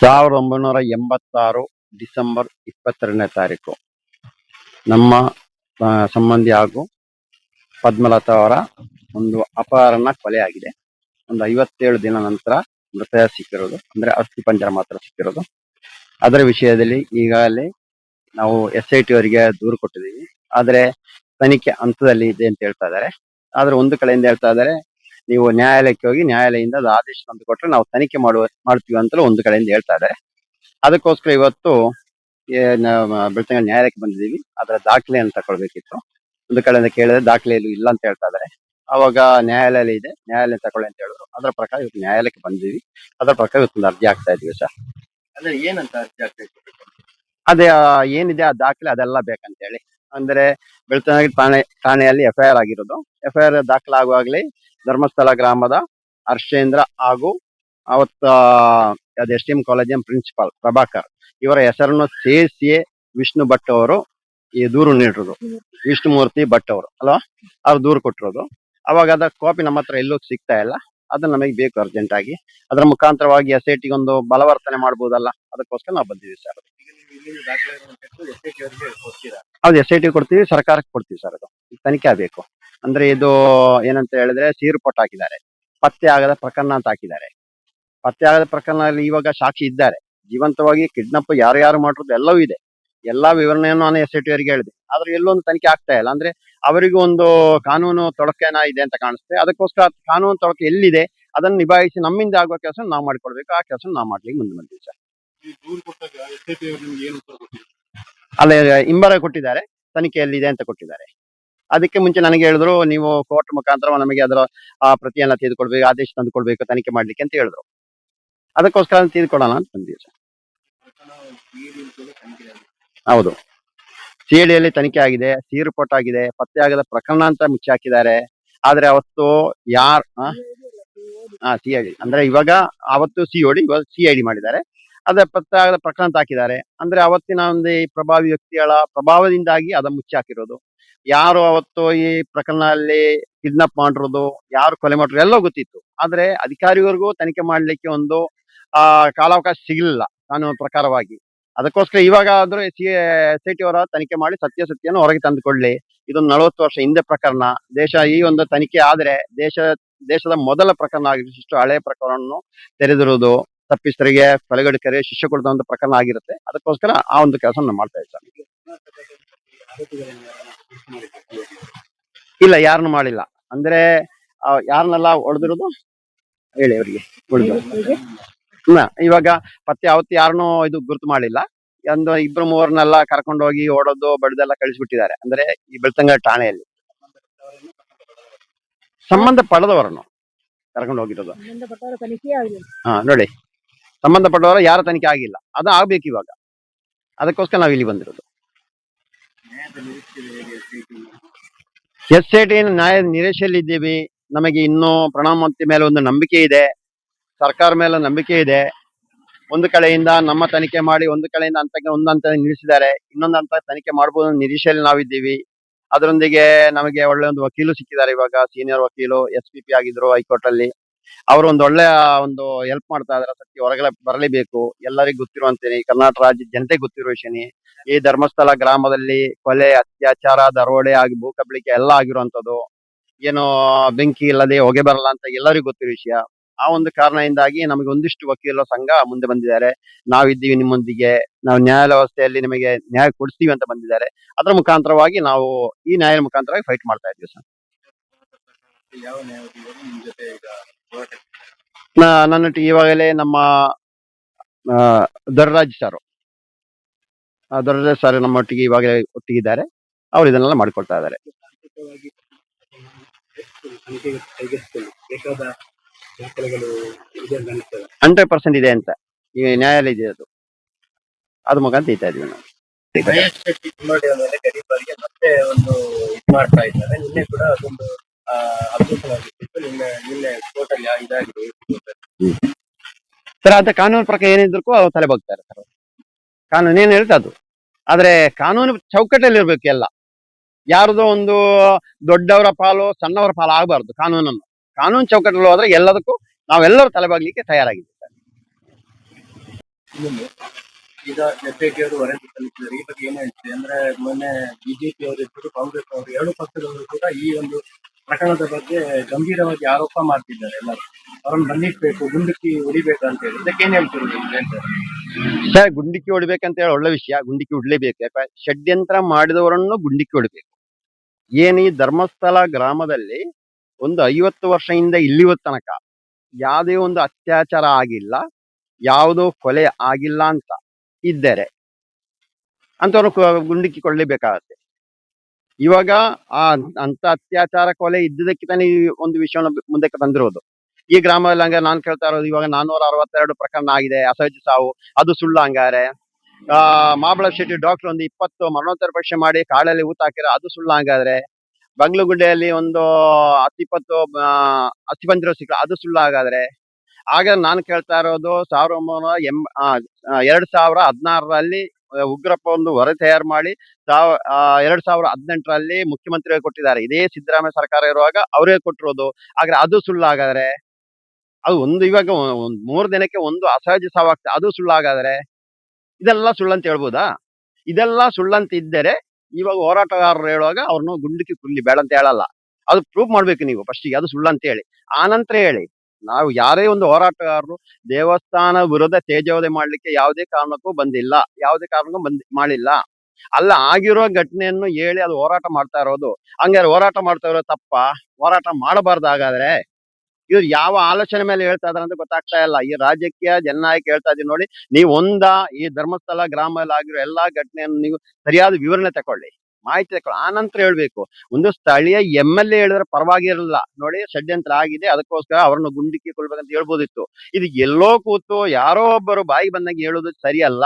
ಸಾವಿರದ ಒಂಬೈನೂರ ಎಂಬತ್ತಾರು ಡಿಸೆಂಬರ್ ಇಪ್ಪತ್ತೆರಡನೇ ತಾರೀಕು. ನಮ್ಮ ಸಂಬಂಧಿ ಹಾಗೂ ಪದ್ಮಲತಾ ಅವರ ಒಂದು ಅಪಹರಣ ಕೊಲೆ ಆಗಿದೆ ಒಂದು ಐವತ್ತೇಳು ದಿನ ನಂತರ ಮೃತದೇಹ ಸಿಕ್ಕಿರೋದು, ಅಂದ್ರೆ ಅಸ್ಥಿ ಪಂಜರ ಮಾತ್ರ ಸಿಕ್ಕಿರೋದು. ಅದರ ವಿಷಯದಲ್ಲಿ ಈಗಾಗಲೇ ನಾವು ಎಸ್ ಐ ಟಿ ಅವರಿಗೆ ದೂರು ಕೊಟ್ಟಿದ್ದೀವಿ. ಆದರೆ ತನಿಖೆ ಹಂತದಲ್ಲಿ ಇದೆ ಅಂತ ಹೇಳ್ತಾ ಇದ್ದಾರೆ. ಆದ್ರೆ ಒಂದು ಕಡೆಯಿಂದ ಹೇಳ್ತಾ ಇದ್ದಾರೆ ನೀವು ನ್ಯಾಯಾಲಯಕ್ಕೆ ಹೋಗಿ ನ್ಯಾಯಾಲಯದಿಂದ ಅದು ಆದೇಶ ತಂದು ಕೊಟ್ಟರೆ ನಾವು ತನಿಖೆ ಮಾಡುವ ಮಾಡ್ತೀವಿ ಅಂತಲೂ ಒಂದು ಕಡೆಯಿಂದ ಹೇಳ್ತಾರೆ. ಇದ್ದಾರೆ ಅದಕ್ಕೋಸ್ಕರ ಇವತ್ತು ಬೆಳ್ತಂಗಡಿ ನ್ಯಾಯಾಲಯಕ್ಕೆ ಬಂದಿದ್ದೀವಿ. ಅದರ ದಾಖಲೆಯನ್ನು ತಗೊಳ್ಬೇಕಿತ್ತು ಒಂದು ಕಡೆಯಿಂದ ಕೇಳಿದ್ರೆ ದಾಖಲೆಯಲ್ಲೂ ಇಲ್ಲ ಅಂತ ಹೇಳ್ತಾ ಇದ್ದಾರೆ. ಅವಾಗ ನ್ಯಾಯಾಲಯ ಇದೆ. ನ್ಯಾಯಾಲಯ ತಗೊಳ್ಳಿ ಅಂತ ಹೇಳಿದ್ರು. ಅದರ ಪ್ರಕಾರ ಇವತ್ತು ನ್ಯಾಯಾಲಯಕ್ಕೆ ಬಂದಿದ್ದೀವಿ. ಅದರ ಪ್ರಕಾರ ಇವತ್ತು ಒಂದು ಅರ್ಜಿ ಆಗ್ತಾ ಇದೀವಿ ಸರ್. ಅಂದ್ರೆ ಏನಂತ ಅರ್ಜಿ ಇದ್ದೀವಿ ಅದೇ ಏನಿದೆ ಆ ದಾಖಲೆ ಅದೆಲ್ಲ ಬೇಕಂತ ಹೇಳಿ ಅಂದ್ರೆ ಬೆಳ್ತಂಗಡಿ ಠಾಣೆ ಠಾಣೆಯಲ್ಲಿ ಎಫ್ ಐ ಆರ್ ಆಗಿರೋದು. ಎಫ್ ಐ ಆರ್ ದಾಖಲಾಗುವಾಗಲೇ ಧರ್ಮಸ್ಥಳ ಗ್ರಾಮದ ಹರ್ಷೇಂದ್ರ ಹಾಗೂ ಅವತ್ತ ಅದು ಎಸ್ ಟಿ ಎಂ ಕಾಲೇಜಿನ ಪ್ರಿನ್ಸಿಪಾಲ್ ಪ್ರಭಾಕರ್. ಇವರ ಹೆಸರನ್ನು ಸೇರಿಸಿ ವಿಷ್ಣು ಭಟ್ ಅವರು ಈ ದೂರು ನೀಡಿರೋದು. ವಿಷ್ಣುಮೂರ್ತಿ ಭಟ್ ಅವರು ಅಲ್ವಾ? ಅವ್ರು ದೂರು ಕೊಟ್ಟಿರೋದು. ಅವಾಗ ಅದ ಕಾಪಿ ನಮ್ಮ ಹತ್ರ ಎಲ್ಲೂ ಸಿಗ್ತಾ ಇಲ್ಲ. ಅದು ನಮಗೆ ಬೇಕು ಅರ್ಜೆಂಟ್ ಆಗಿ. ಅದರ ಮುಖಾಂತರವಾಗಿ ಎಸ್ ಐ ಟಿ ಒಂದು ಬಲವರ್ತನೆ ಮಾಡಬಹುದಲ್ಲ ಅದಕ್ಕೋಸ್ಕರ ನಾವು ಬಂದಿದ್ದೀವಿ ಸರ್. ಹೌದು ಎಸ್ ಐ ಟಿ ಕೊಡ್ತೀವಿ ಸರ್ಕಾರಕ್ಕೆ ಕೊಡ್ತೀವಿ ಸರ್ ಅದು. ತನಿಖೆ ಆಗಬೇಕು. ಅಂದ್ರೆ ಇದು ಏನಂತ ಹೇಳಿದ್ರೆ ಸೀರು ಪಟ್ಟು ಹಾಕಿದ್ದಾರೆ. ಪತ್ತೆ ಆಗದ ಪ್ರಕರಣ ಅಂತ ಹಾಕಿದ್ದಾರೆ. ಪತ್ತೆ ಆಗದ ಪ್ರಕರಣದಲ್ಲಿ ಇವಾಗ ಸಾಕ್ಷಿ ಇದ್ದಾರೆ. ಜೀವಂತವಾಗಿ ಕಿಡ್ನಾಪ್ ಯಾರು ಯಾರು ಮಾಡಿರೋದು ಎಲ್ಲವೂ ಇದೆ. ಎಲ್ಲಾ ವಿವರಣೆಯನ್ನು ನಾನು ಎಸ್ ಐ ಟಿ ಅವರಿಗೆ ಹೇಳಿದೆ. ಆದ್ರೆ ಎಲ್ಲೊಂದು ತನಿಖೆ ಆಗ್ತಾ ಇಲ್ಲ. ಅಂದ್ರೆ ಅವರಿಗೂ ಒಂದು ಕಾನೂನು ತೊಡಕೆನ ಇದೆ ಅಂತ ಕಾಣಿಸುತ್ತೆ. ಅದಕ್ಕೋಸ್ಕರ ಕಾನೂನು ತೊಡಕೆ ಎಲ್ಲಿದೆ ಅದನ್ನು ನಿಭಾಯಿಸಿ ನಮ್ಮಿಂದ ಆಗುವ ಕೆಲಸ ನಾವು ಮಾಡ್ಕೊಡ್ಬೇಕು. ಆ ಕೆಲಸ ನಾವು ಮಾಡ್ಲಿಕ್ಕೆ ಮುಂದೆ ಬಂದಿದ್ದೀವಿ ಸರ್. ಅಲ್ಲೇ ಹಿಂಬರ ಕೊಟ್ಟಿದ್ದಾರೆ. ತನಿಖೆಯಲ್ಲಿದೆ ಅಂತ ಕೊಟ್ಟಿದ್ದಾರೆ. ಅದಕ್ಕೆ ಮುಂಚೆ ನನಗೆ ಹೇಳಿದ್ರು, ನೀವು ಕೋರ್ಟ್ ಮುಖಾಂತರ ನಮಗೆ ಅದರ, ಆ ಪ್ರತಿಯನ್ನ ತೆಗೆದುಕೊಳ್ಬೇಕು ಆದೇಶ ತಂದುಕೊಳ್ಬೇಕು ತನಿಖೆ ಮಾಡ್ಲಿಕ್ಕೆ ಅಂತ ಹೇಳಿದ್ರು. ಅದಕ್ಕೋಸ್ಕರ ತೆಗೆದುಕೊಳ್ಳೋಣ ಅಂತ ಬಂದಿದೆ. ಹೌದು. ಸಿಐಡಿಯಲ್ಲಿ ತನಿಖೆ ಆಗಿದೆ, ಸಿ ರಿಪೋರ್ಟ್ ಆಗಿದೆ, ಪತ್ತೆ ಆಗದ ಪ್ರಕರಣ ಅಂತ ಮುಚ್ಚಿ ಹಾಕಿದ್ದಾರೆ. ಆದ್ರೆ ಅವತ್ತು ಯಾರ್ ಹಾ ಸಿ ಐ ಡಿ ಅಂದ್ರೆ ಇವಾಗ ಅವತ್ತು ಸಿ ಡಿ ಇವಾಗ ಸಿ ಐ ಡಿ ಮಾಡಿದ್ದಾರೆ. ಅದೇ ಪತ್ತೆ ಆಗದ ಪ್ರಕರಣ ಅಂತ ಹಾಕಿದ್ದಾರೆ. ಅಂದ್ರೆ ಅವತ್ತಿನ ಒಂದು ಪ್ರಭಾವಿ ವ್ಯಕ್ತಿಗಳ ಪ್ರಭಾವದಿಂದಾಗಿ ಅದನ್ನ ಮುಚ್ಚಿ ಹಾಕಿರೋದು. ಯಾರು ಅವತ್ತು ಈ ಪ್ರಕರಣದಲ್ಲಿ ಕಿಡ್ನಾಪ್ ಮಾಡಿರೋದು, ಯಾರು ಕೊಲೆ ಮಾಡಿರೋದು ಎಲ್ಲ ಗೊತ್ತಿತ್ತು. ಆದ್ರೆ ಅಧಿಕಾರಿವರೆಗೂ ತನಿಖೆ ಮಾಡ್ಲಿಕ್ಕೆ ಒಂದು, ಆ, ಕಾಲಾವಕಾಶ ಸಿಗಲಿಲ್ಲ ಕಾನೂನು ಪ್ರಕಾರವಾಗಿ. ಅದಕ್ಕೋಸ್ಕರ ಇವಾಗ ಆದ್ರೂ ಸಿ ಐ ಟಿ ಅವರ ತನಿಖೆ ಮಾಡಿ ಸತ್ಯ ಸತ್ಯವನ್ನು ಹೊರಗೆ ತಂದುಕೊಳ್ಳಿ. ಇದೊಂದು ನಲವತ್ತು ವರ್ಷ ಹಿಂದೆ ಪ್ರಕರಣ. ದೇಶ ಈ ಒಂದು ತನಿಖೆ ಆದ್ರೆ ದೇಶ, ದೇಶದ ಮೊದಲ ಪ್ರಕರಣ ಆಗಿರುತ್ತೆ. ಹಳೆ ಪ್ರಕರಣವನ್ನು ತೆರೆದಿರುವುದು ತಪ್ಪಿಸ್ತರಿಗೆ ಕೊಲೆಗಡಿಕರಿಗೆ ಶಿಕ್ಷೆ ಕೊಡುವಂತ ಪ್ರಕರಣ ಆಗಿರುತ್ತೆ. ಅದಕ್ಕೋಸ್ಕರ ಆ ಒಂದು ಕೆಲಸ ಮಾಡ್ತಾ ಇದ್ದೀವಿ ಸರ್ ಆರೋಪಿಗಳನ್ನು ಯಾರನ್ನ ಅರೆಸ್ಟ್ ಮಾಡಿದ್ರು? ಇಲ್ಲ ಯಾರನ್ನು ಮಾಡಿಲ್ಲ. ಅಂದ್ರೆ ಯಾರನ್ನೆಲ್ಲ ಹೊಡೆದಿರೋದು? ಹೇಳಿ ಅವರಿಗೆ ಹ್ಮ್ ಇವಾಗ ಮತ್ತೆ ಯಾವತ್ತು ಯಾರನ್ನೂ ಇದು ಗುರುತು ಮಾಡಿಲ್ಲ. ಒಂದು ಇಬ್ರು ಮೂವರ್ನೆಲ್ಲ ಕರ್ಕೊಂಡು ಹೋಗಿ ಓಡೋದು ಬಡ್ದೆಲ್ಲ ಕಳಿಸ್ಬಿಟ್ಟಿದ್ದಾರೆ. ಅಂದ್ರೆ ಈ ಬೆಳ್ತಂಗ ಠಾಣೆಯಲ್ಲಿ. ಸಂಬಂಧ ಪಡೆದವರನ್ನು ಕರ್ಕೊಂಡು ಹೋಗಿರೋದು. ಹಾ ನೋಡಿ. ಸಂಬಂಧಪಟ್ಟವರ ಯಾರ ತನಿಖೆ ಆಗಿಲ್ಲ. ಅದು ಆಗ್ಬೇಕು ಇವಾಗ. ಅದಕ್ಕೋಸ್ಕರ ನಾವು ಇಲ್ಲಿ ಬಂದಿರೋದು. ಎಸ್ ಐ ಟಿ ಎಸ್ ನಿರೀಕ್ಷೆಯಲ್ಲಿ ಇದ್ದೀವಿ ನ್ಯಾಯ ನಿರೀಕ್ಷೆಯಲ್ಲಿದ್ದೀವಿ ನಮಗೆ ಇನ್ನೂ ಪ್ರಣಾಮಂತಿ ಮೇಲೆ ಒಂದು ನಂಬಿಕೆ ಇದೆ ಸರ್ಕಾರ ಮೇಲೆ ನಂಬಿಕೆ ಇದೆ ಒಂದು ಕಡೆಯಿಂದ ನಮ್ಮ ತನಿಖೆ ಮಾಡಿ ಒಂದು ಕಡೆಯಿಂದ ಅಂತ ಒಂದು ಹಂತ ನಿಲ್ಲಿಸಿದ್ದಾರೆ ಇನ್ನೊಂದು ಹಂತ ತನಿಖೆ ಮಾಡಬಹುದು ನಿರೀಕ್ಷೆಯಲ್ಲಿ ನಾವಿದ್ದೀವಿ ಅದರೊಂದಿಗೆ ನಮಗೆ ಒಳ್ಳೆ ಒಂದು ವಕೀಲು ಸಿಕ್ಕಿದ್ದಾರೆ ಇವಾಗ ಸೀನಿಯರ್ ವಕೀಲು ಎಸ್ ಪಿ ಪಿ ಆಗಿದ್ರು ಹೈಕೋರ್ಟ್ ಅಲ್ಲಿ ಅವರು ಒಂದು ಒಳ್ಳೆಯ ಒಂದು ಹೆಲ್ಪ್ ಮಾಡ್ತಾ ಇದಾರೆ ಸತ್ಯ ಹೊರಗಡೆ ಬರಲೇಬೇಕು. ಎಲ್ಲರಿಗೂ ಗೊತ್ತಿರುವಂತೇನೆ ಕರ್ನಾಟಕ ರಾಜ್ಯ ಜನತೆ ಗೊತ್ತಿರುವ ವಿಷಯನೇ. ಈ ಧರ್ಮಸ್ಥಳ ಗ್ರಾಮದಲ್ಲಿ ಕೊಲೆ, ಅತ್ಯಾಚಾರ, ದರೋಡೆ ಆಗಿ ಭೂಕಬಳಿಕೆ ಎಲ್ಲ ಆಗಿರುವಂತದ್ದು. ಏನು ಬೆಂಕಿ ಇಲ್ಲದೆ ಹೊಗೆ ಬರಲ್ಲ ಅಂತ ಎಲ್ಲರಿಗೂ ಗೊತ್ತಿರೋ ವಿಷಯ. ಆ ಒಂದು ಕಾರಣದಿಂದಾಗಿ ನಮಗೆ ಒಂದಿಷ್ಟು ವಕೀಲರ ಸಂಘ ಮುಂದೆ ಬಂದಿದ್ದಾರೆ. ನಾವಿದ್ದೀವಿ ನಿಮ್ಮೊಂದಿಗೆ. ನಾವು ನ್ಯಾಯ ವ್ಯವಸ್ಥೆಯಲ್ಲಿ ನಿಮಗೆ ನ್ಯಾಯ ಕೊಡಿಸ್ತೀವಿ ಅಂತ ಬಂದಿದ್ದಾರೆ. ಅದರ ಮುಖಾಂತರವಾಗಿ ನಾವು ಈ ನ್ಯಾಯದ ಮುಖಾಂತರವಾಗಿ ಫೈಟ್ ಮಾಡ್ತಾ ಇದ್ದೀವಿ ಸರ್. ಯಾವ ನಿಮ್ಮ ಜೊತೆ ಈಗ ನನ್ನೊಟ್ಟಿಗೆ ಇವಾಗಲೇ ನಮ್ಮ ದೊರರಾಜ್ ಸರ್ ದೊರರಾಜ್ ಸರ್ ನಮ್ಮೊಟ್ಟಿಗೆ ಇವಾಗಲೇ ಒಟ್ಟಿಗಿದ್ದಾರೆ ಅವ್ರು ಇದನ್ನೆಲ್ಲ ಮಾಡಿಕೊಡ್ತಾ ಇದ್ದಾರೆ ಹಂಡ್ರೆಡ್ ಪರ್ಸೆಂಟ್ ಇದೆ ಅಂತ ಈ ನ್ಯಾಯಾಲಯ ಇದೆ ಅದು ಅದು ಮುಖಾಂತರ తీತಾ ಇದೀವಿ ನಾವು ಮಹೇಶ್ ಶೆಟ್ಟಿ ಮತ್ತೆ ಒಂದು ಇದು ಮಾಡ್ತಾ ಇದ್ದಾರೆ ನಿನ್ನೆ ಕೂಡ ಅದೊಂದು ಸರ್ ಅಂತ ಕಾನೂನು ಪ್ರಕಾರ ಏನಿದ್ರು ತಲೆ ಬಗ್ತಾರೆ ಸರ್ ಕಾನೂನು ಏನ್ ಹೇಳ್ತಾ ಅದು. ಆದ್ರೆ ಕಾನೂನು ಚೌಕಟ್ಟಲ್ಲಿ ಇರ್ಬೇಕು ಎಲ್ಲ. ಯಾರದೋ ಒಂದು ದೊಡ್ಡವರ ಪಾಲು, ಸಣ್ಣವರ ಪಾಲು ಆಗಬಾರ್ದು ಕಾನೂನನ್ನು. ಕಾನೂನು ಚೌಕಟ್ಟಲ್ಲಿ ಹೋದ್ರೆ ಎಲ್ಲದಕ್ಕೂ ನಾವೆಲ್ಲರೂ ತಲೆಬಾಗ್ಲಿಕ್ಕೆ ತಯಾರಾಗಿದ್ದೀವಿ ಸರ್. ಅವರು ವರದಿ ಸಲ್ಲಿಸಿದ್ದಾರೆ. ಈ ಬಗ್ಗೆ ಏನ್ ಹೇಳ್ತೀವಿ ಅಂದ್ರೆ ಮೊನ್ನೆ ಬಿಜೆಪಿ ಅವರು ಕಾಂಗ್ರೆಸ್ ಅವರು, ಎರಡು ಪಕ್ಷದವರು ಕೂಡ ಈ ಒಂದು ಪ್ರಕರಣದ ಬಗ್ಗೆ ಗಂಭೀರವಾಗಿ ಆರೋಪ ಮಾಡ್ತಿದ್ದಾರೆ ಎಲ್ಲರೂ. ಅವರನ್ನು ಬಂಧಿಸಬೇಕು, ಗುಂಡಿಕ್ಕಿ ಹೊಡಿಬೇಕು ಅಂತ ಹೇಳಿ. ಇದಕ್ಕೆ ಏನ್ ಸರ್, ಗುಂಡಿಕ್ಕಿ ಹೊಡಿಬೇಕಂತ ಹೇಳಿ ಒಳ್ಳೆ ವಿಷಯ. ಗುಂಡಿಕ್ಕಿ ಹೊಡ್ಲೇಬೇಕು. ಯಾಕೆ ಷಡ್ಯಂತ್ರ ಮಾಡಿದವರನ್ನು ಗುಂಡಿಕ್ಕಿ ಹೊಡಿಬೇಕು. ಏನು ಈ ಧರ್ಮಸ್ಥಳ ಗ್ರಾಮದಲ್ಲಿ ಒಂದು ಐವತ್ತು ವರ್ಷದಿಂದ ಇಲ್ಲಿವ ತನಕ ಯಾವುದೇ ಒಂದು ಅತ್ಯಾಚಾರ ಆಗಿಲ್ಲ, ಯಾವುದೋ ಕೊಲೆ ಆಗಿಲ್ಲ ಅಂತ ಇದ್ದರೆ ಅಂತವ್ರು ಗುಂಡಿಕ್ಕಿ ಕೊಳ್ಳೇಬೇಕಾಗತ್ತೆ ಇವಾಗ ಆ ಅಂತ ಅತ್ಯಾಚಾರ ಕೊಲೆ ಇದ್ದಕ್ಕೆ ತಾನೇ ಈ ಒಂದು ವಿಷಯವನ್ನು ಮುಂದಕ್ಕೆ ತಂದಿರೋದು. ಈ ಗ್ರಾಮದಲ್ಲಿ ಹಂಗ ನಾನ್ ಕೇಳ್ತಾ ಇರೋದು ಇವಾಗ ನಾನೂರ ಅರವತ್ತೆರಡು ಪ್ರಕರಣ ಆಗಿದೆ ಅಸಹಜ ಸಾವು, ಅದು ಸುಳ್ಳು ಹಂಗಾರೆ. ಆ, ಮಾಬಳ ಶೆಟ್ಟಿ ಡಾಕ್ಟರ್ ಒಂದು ಇಪ್ಪತ್ತು ಮರಣೋತ್ತರ ಪರೀಕ್ಷೆ ಮಾಡಿ ಕಾಳಲ್ಲಿ ಊತ ಹಾಕಿರ ಅದು ಸುಳ್ಳು ಹಂಗಾದ್ರೆ. ಬಂಗ್ಲಗುಡ್ಡೆಯಲ್ಲಿ ಒಂದು ಹತ್ತಿಪ್ಪತ್ತು ಅಸ್ಥಿಪಂಜರ ಸಿಕ್ಕ ಅದು ಸುಳ್ಳು ಹಾಗಾದ್ರೆ. ಆಗ ನಾನು ಕೇಳ್ತಾ ಇರೋದು ಸಾವಿರದ ಒಂಬೈನೂರ ಎಂ ಎರಡ್ ಸಾವಿರ ಹದಿನಾರರಲ್ಲಿ ಉಗ್ರಪ್ಪ ಒಂದು ವರದಿ ತಯಾರು ಮಾಡಿ ಸಾವ ಎರಡ್ ಸಾವಿರ ಹದಿನೆಂಟರಲ್ಲಿ ಮುಖ್ಯಮಂತ್ರಿಗಳು ಕೊಟ್ಟಿದ್ದಾರೆ. ಇದೇ ಸಿದ್ದರಾಮಯ್ಯ ಸರ್ಕಾರ ಇರುವಾಗ ಅವರೇ ಕೊಟ್ಟಿರೋದು. ಆದ್ರೆ ಅದು ಸುಳ್ಳು ಹಾಗಾದ್ರೆ ಅದು ಒಂದು ಇವಾಗ ಮೂರು ದಿನಕ್ಕೆ ಒಂದು ಅಸಹಜ ಸಾವಾಗ್ತದೆ ಅದು ಸುಳ್ಳಾಗಾದ್ರೆ? ಇದೆಲ್ಲ ಸುಳ್ಳಂತ ಹೇಳ್ಬೋದಾ? ಇದೆಲ್ಲ ಸುಳ್ಳಂತ ಇದ್ದರೆ ಇವಾಗ ಹೋರಾಟಗಾರರು ಹೇಳುವಾಗ ಅವ್ರನ್ನು ಗುಂಡಿಕ್ಕಿ ಕುಲ್ಲಿ ಬೇಡ ಅಂತ ಹೇಳಲ್ಲ. ಅದು ಪ್ರೂವ್ ಮಾಡ್ಬೇಕು ನೀವು ಫಸ್ಟಿಗೆ ಅದು ಸುಳ್ಳಂತ ಹೇಳಿ. ಆನಂತರ ಹೇಳಿ. ನಾವು ಯಾರೇ ಒಂದು ಹೋರಾಟಗಾರರು ದೇವಸ್ಥಾನ ವಿರುದ್ಧ ತೇಜೋವಧೆ ಮಾಡ್ಲಿಕ್ಕೆ ಯಾವುದೇ ಕಾರಣಕ್ಕೂ ಬಂದಿಲ್ಲ. ಯಾವುದೇ ಕಾರಣಕ್ಕೂ ಬಂದ್, ಮಾಡಿಲ್ಲ. ಅಲ್ಲ, ಆಗಿರೋ ಘಟನೆಯನ್ನು ಹೇಳಿ ಅದು ಹೋರಾಟ ಮಾಡ್ತಾ ಇರೋದು. ಹಂಗಾರೆ ಹೋರಾಟ ಮಾಡ್ತಾ ಇರೋ ತಪ್ಪ. ಹೋರಾಟ ಮಾಡಬಾರ್ದು ಹಾಗಾದ್ರೆ. ಇವ್ರು ಯಾವ ಆಲೋಚನೆ ಮೇಲೆ ಹೇಳ್ತಾ ಇದಾರೆ ಅಂತ ಗೊತ್ತಾಗ್ತಾ ಇಲ್ಲ. ಈ ರಾಜಕೀಯ ಜನನಾಯಕ ಹೇಳ್ತಾ ಇದೀನಿ ನೋಡಿ, ನೀವು ಒಂದ ಈ ಧರ್ಮಸ್ಥಳ ಗ್ರಾಮದಲ್ಲಿ ಆಗಿರೋ ಎಲ್ಲಾ ಘಟನೆಯನ್ನು ನೀವು ಸರಿಯಾದ ವಿವರಣೆ ತಕೊಳ್ಳಿ. ಮಾಹಿತಿ ತಕೊಳ್ಳಿ ಆ ನಂತರ ಹೇಳ್ಬೇಕು. ಒಂದು ಸ್ಥಳೀಯ ಎಂ ಎಲ್ ಎ ಹೇಳಿದ್ರೆ ಪರವಾಗಿರಲಿಲ್ಲ ನೋಡಿ, ಷಡ್ಯಂತ್ರ ಆಗಿದೆ. ಅದಕ್ಕೋಸ್ಕರ ಅವ್ರನ್ನ ಗುಂಡಿಕ್ಕಿ ಕೊಳ್ಬೇಕಂತ ಹೇಳ್ಬೋದಿತ್ತು. ಇದು ಎಲ್ಲೋ ಕೂತು ಯಾರೋ ಒಬ್ಬರು ಬಾಯಿ ಬಂದಂಗೆ ಹೇಳೋದು ಸರಿಯಲ್ಲ.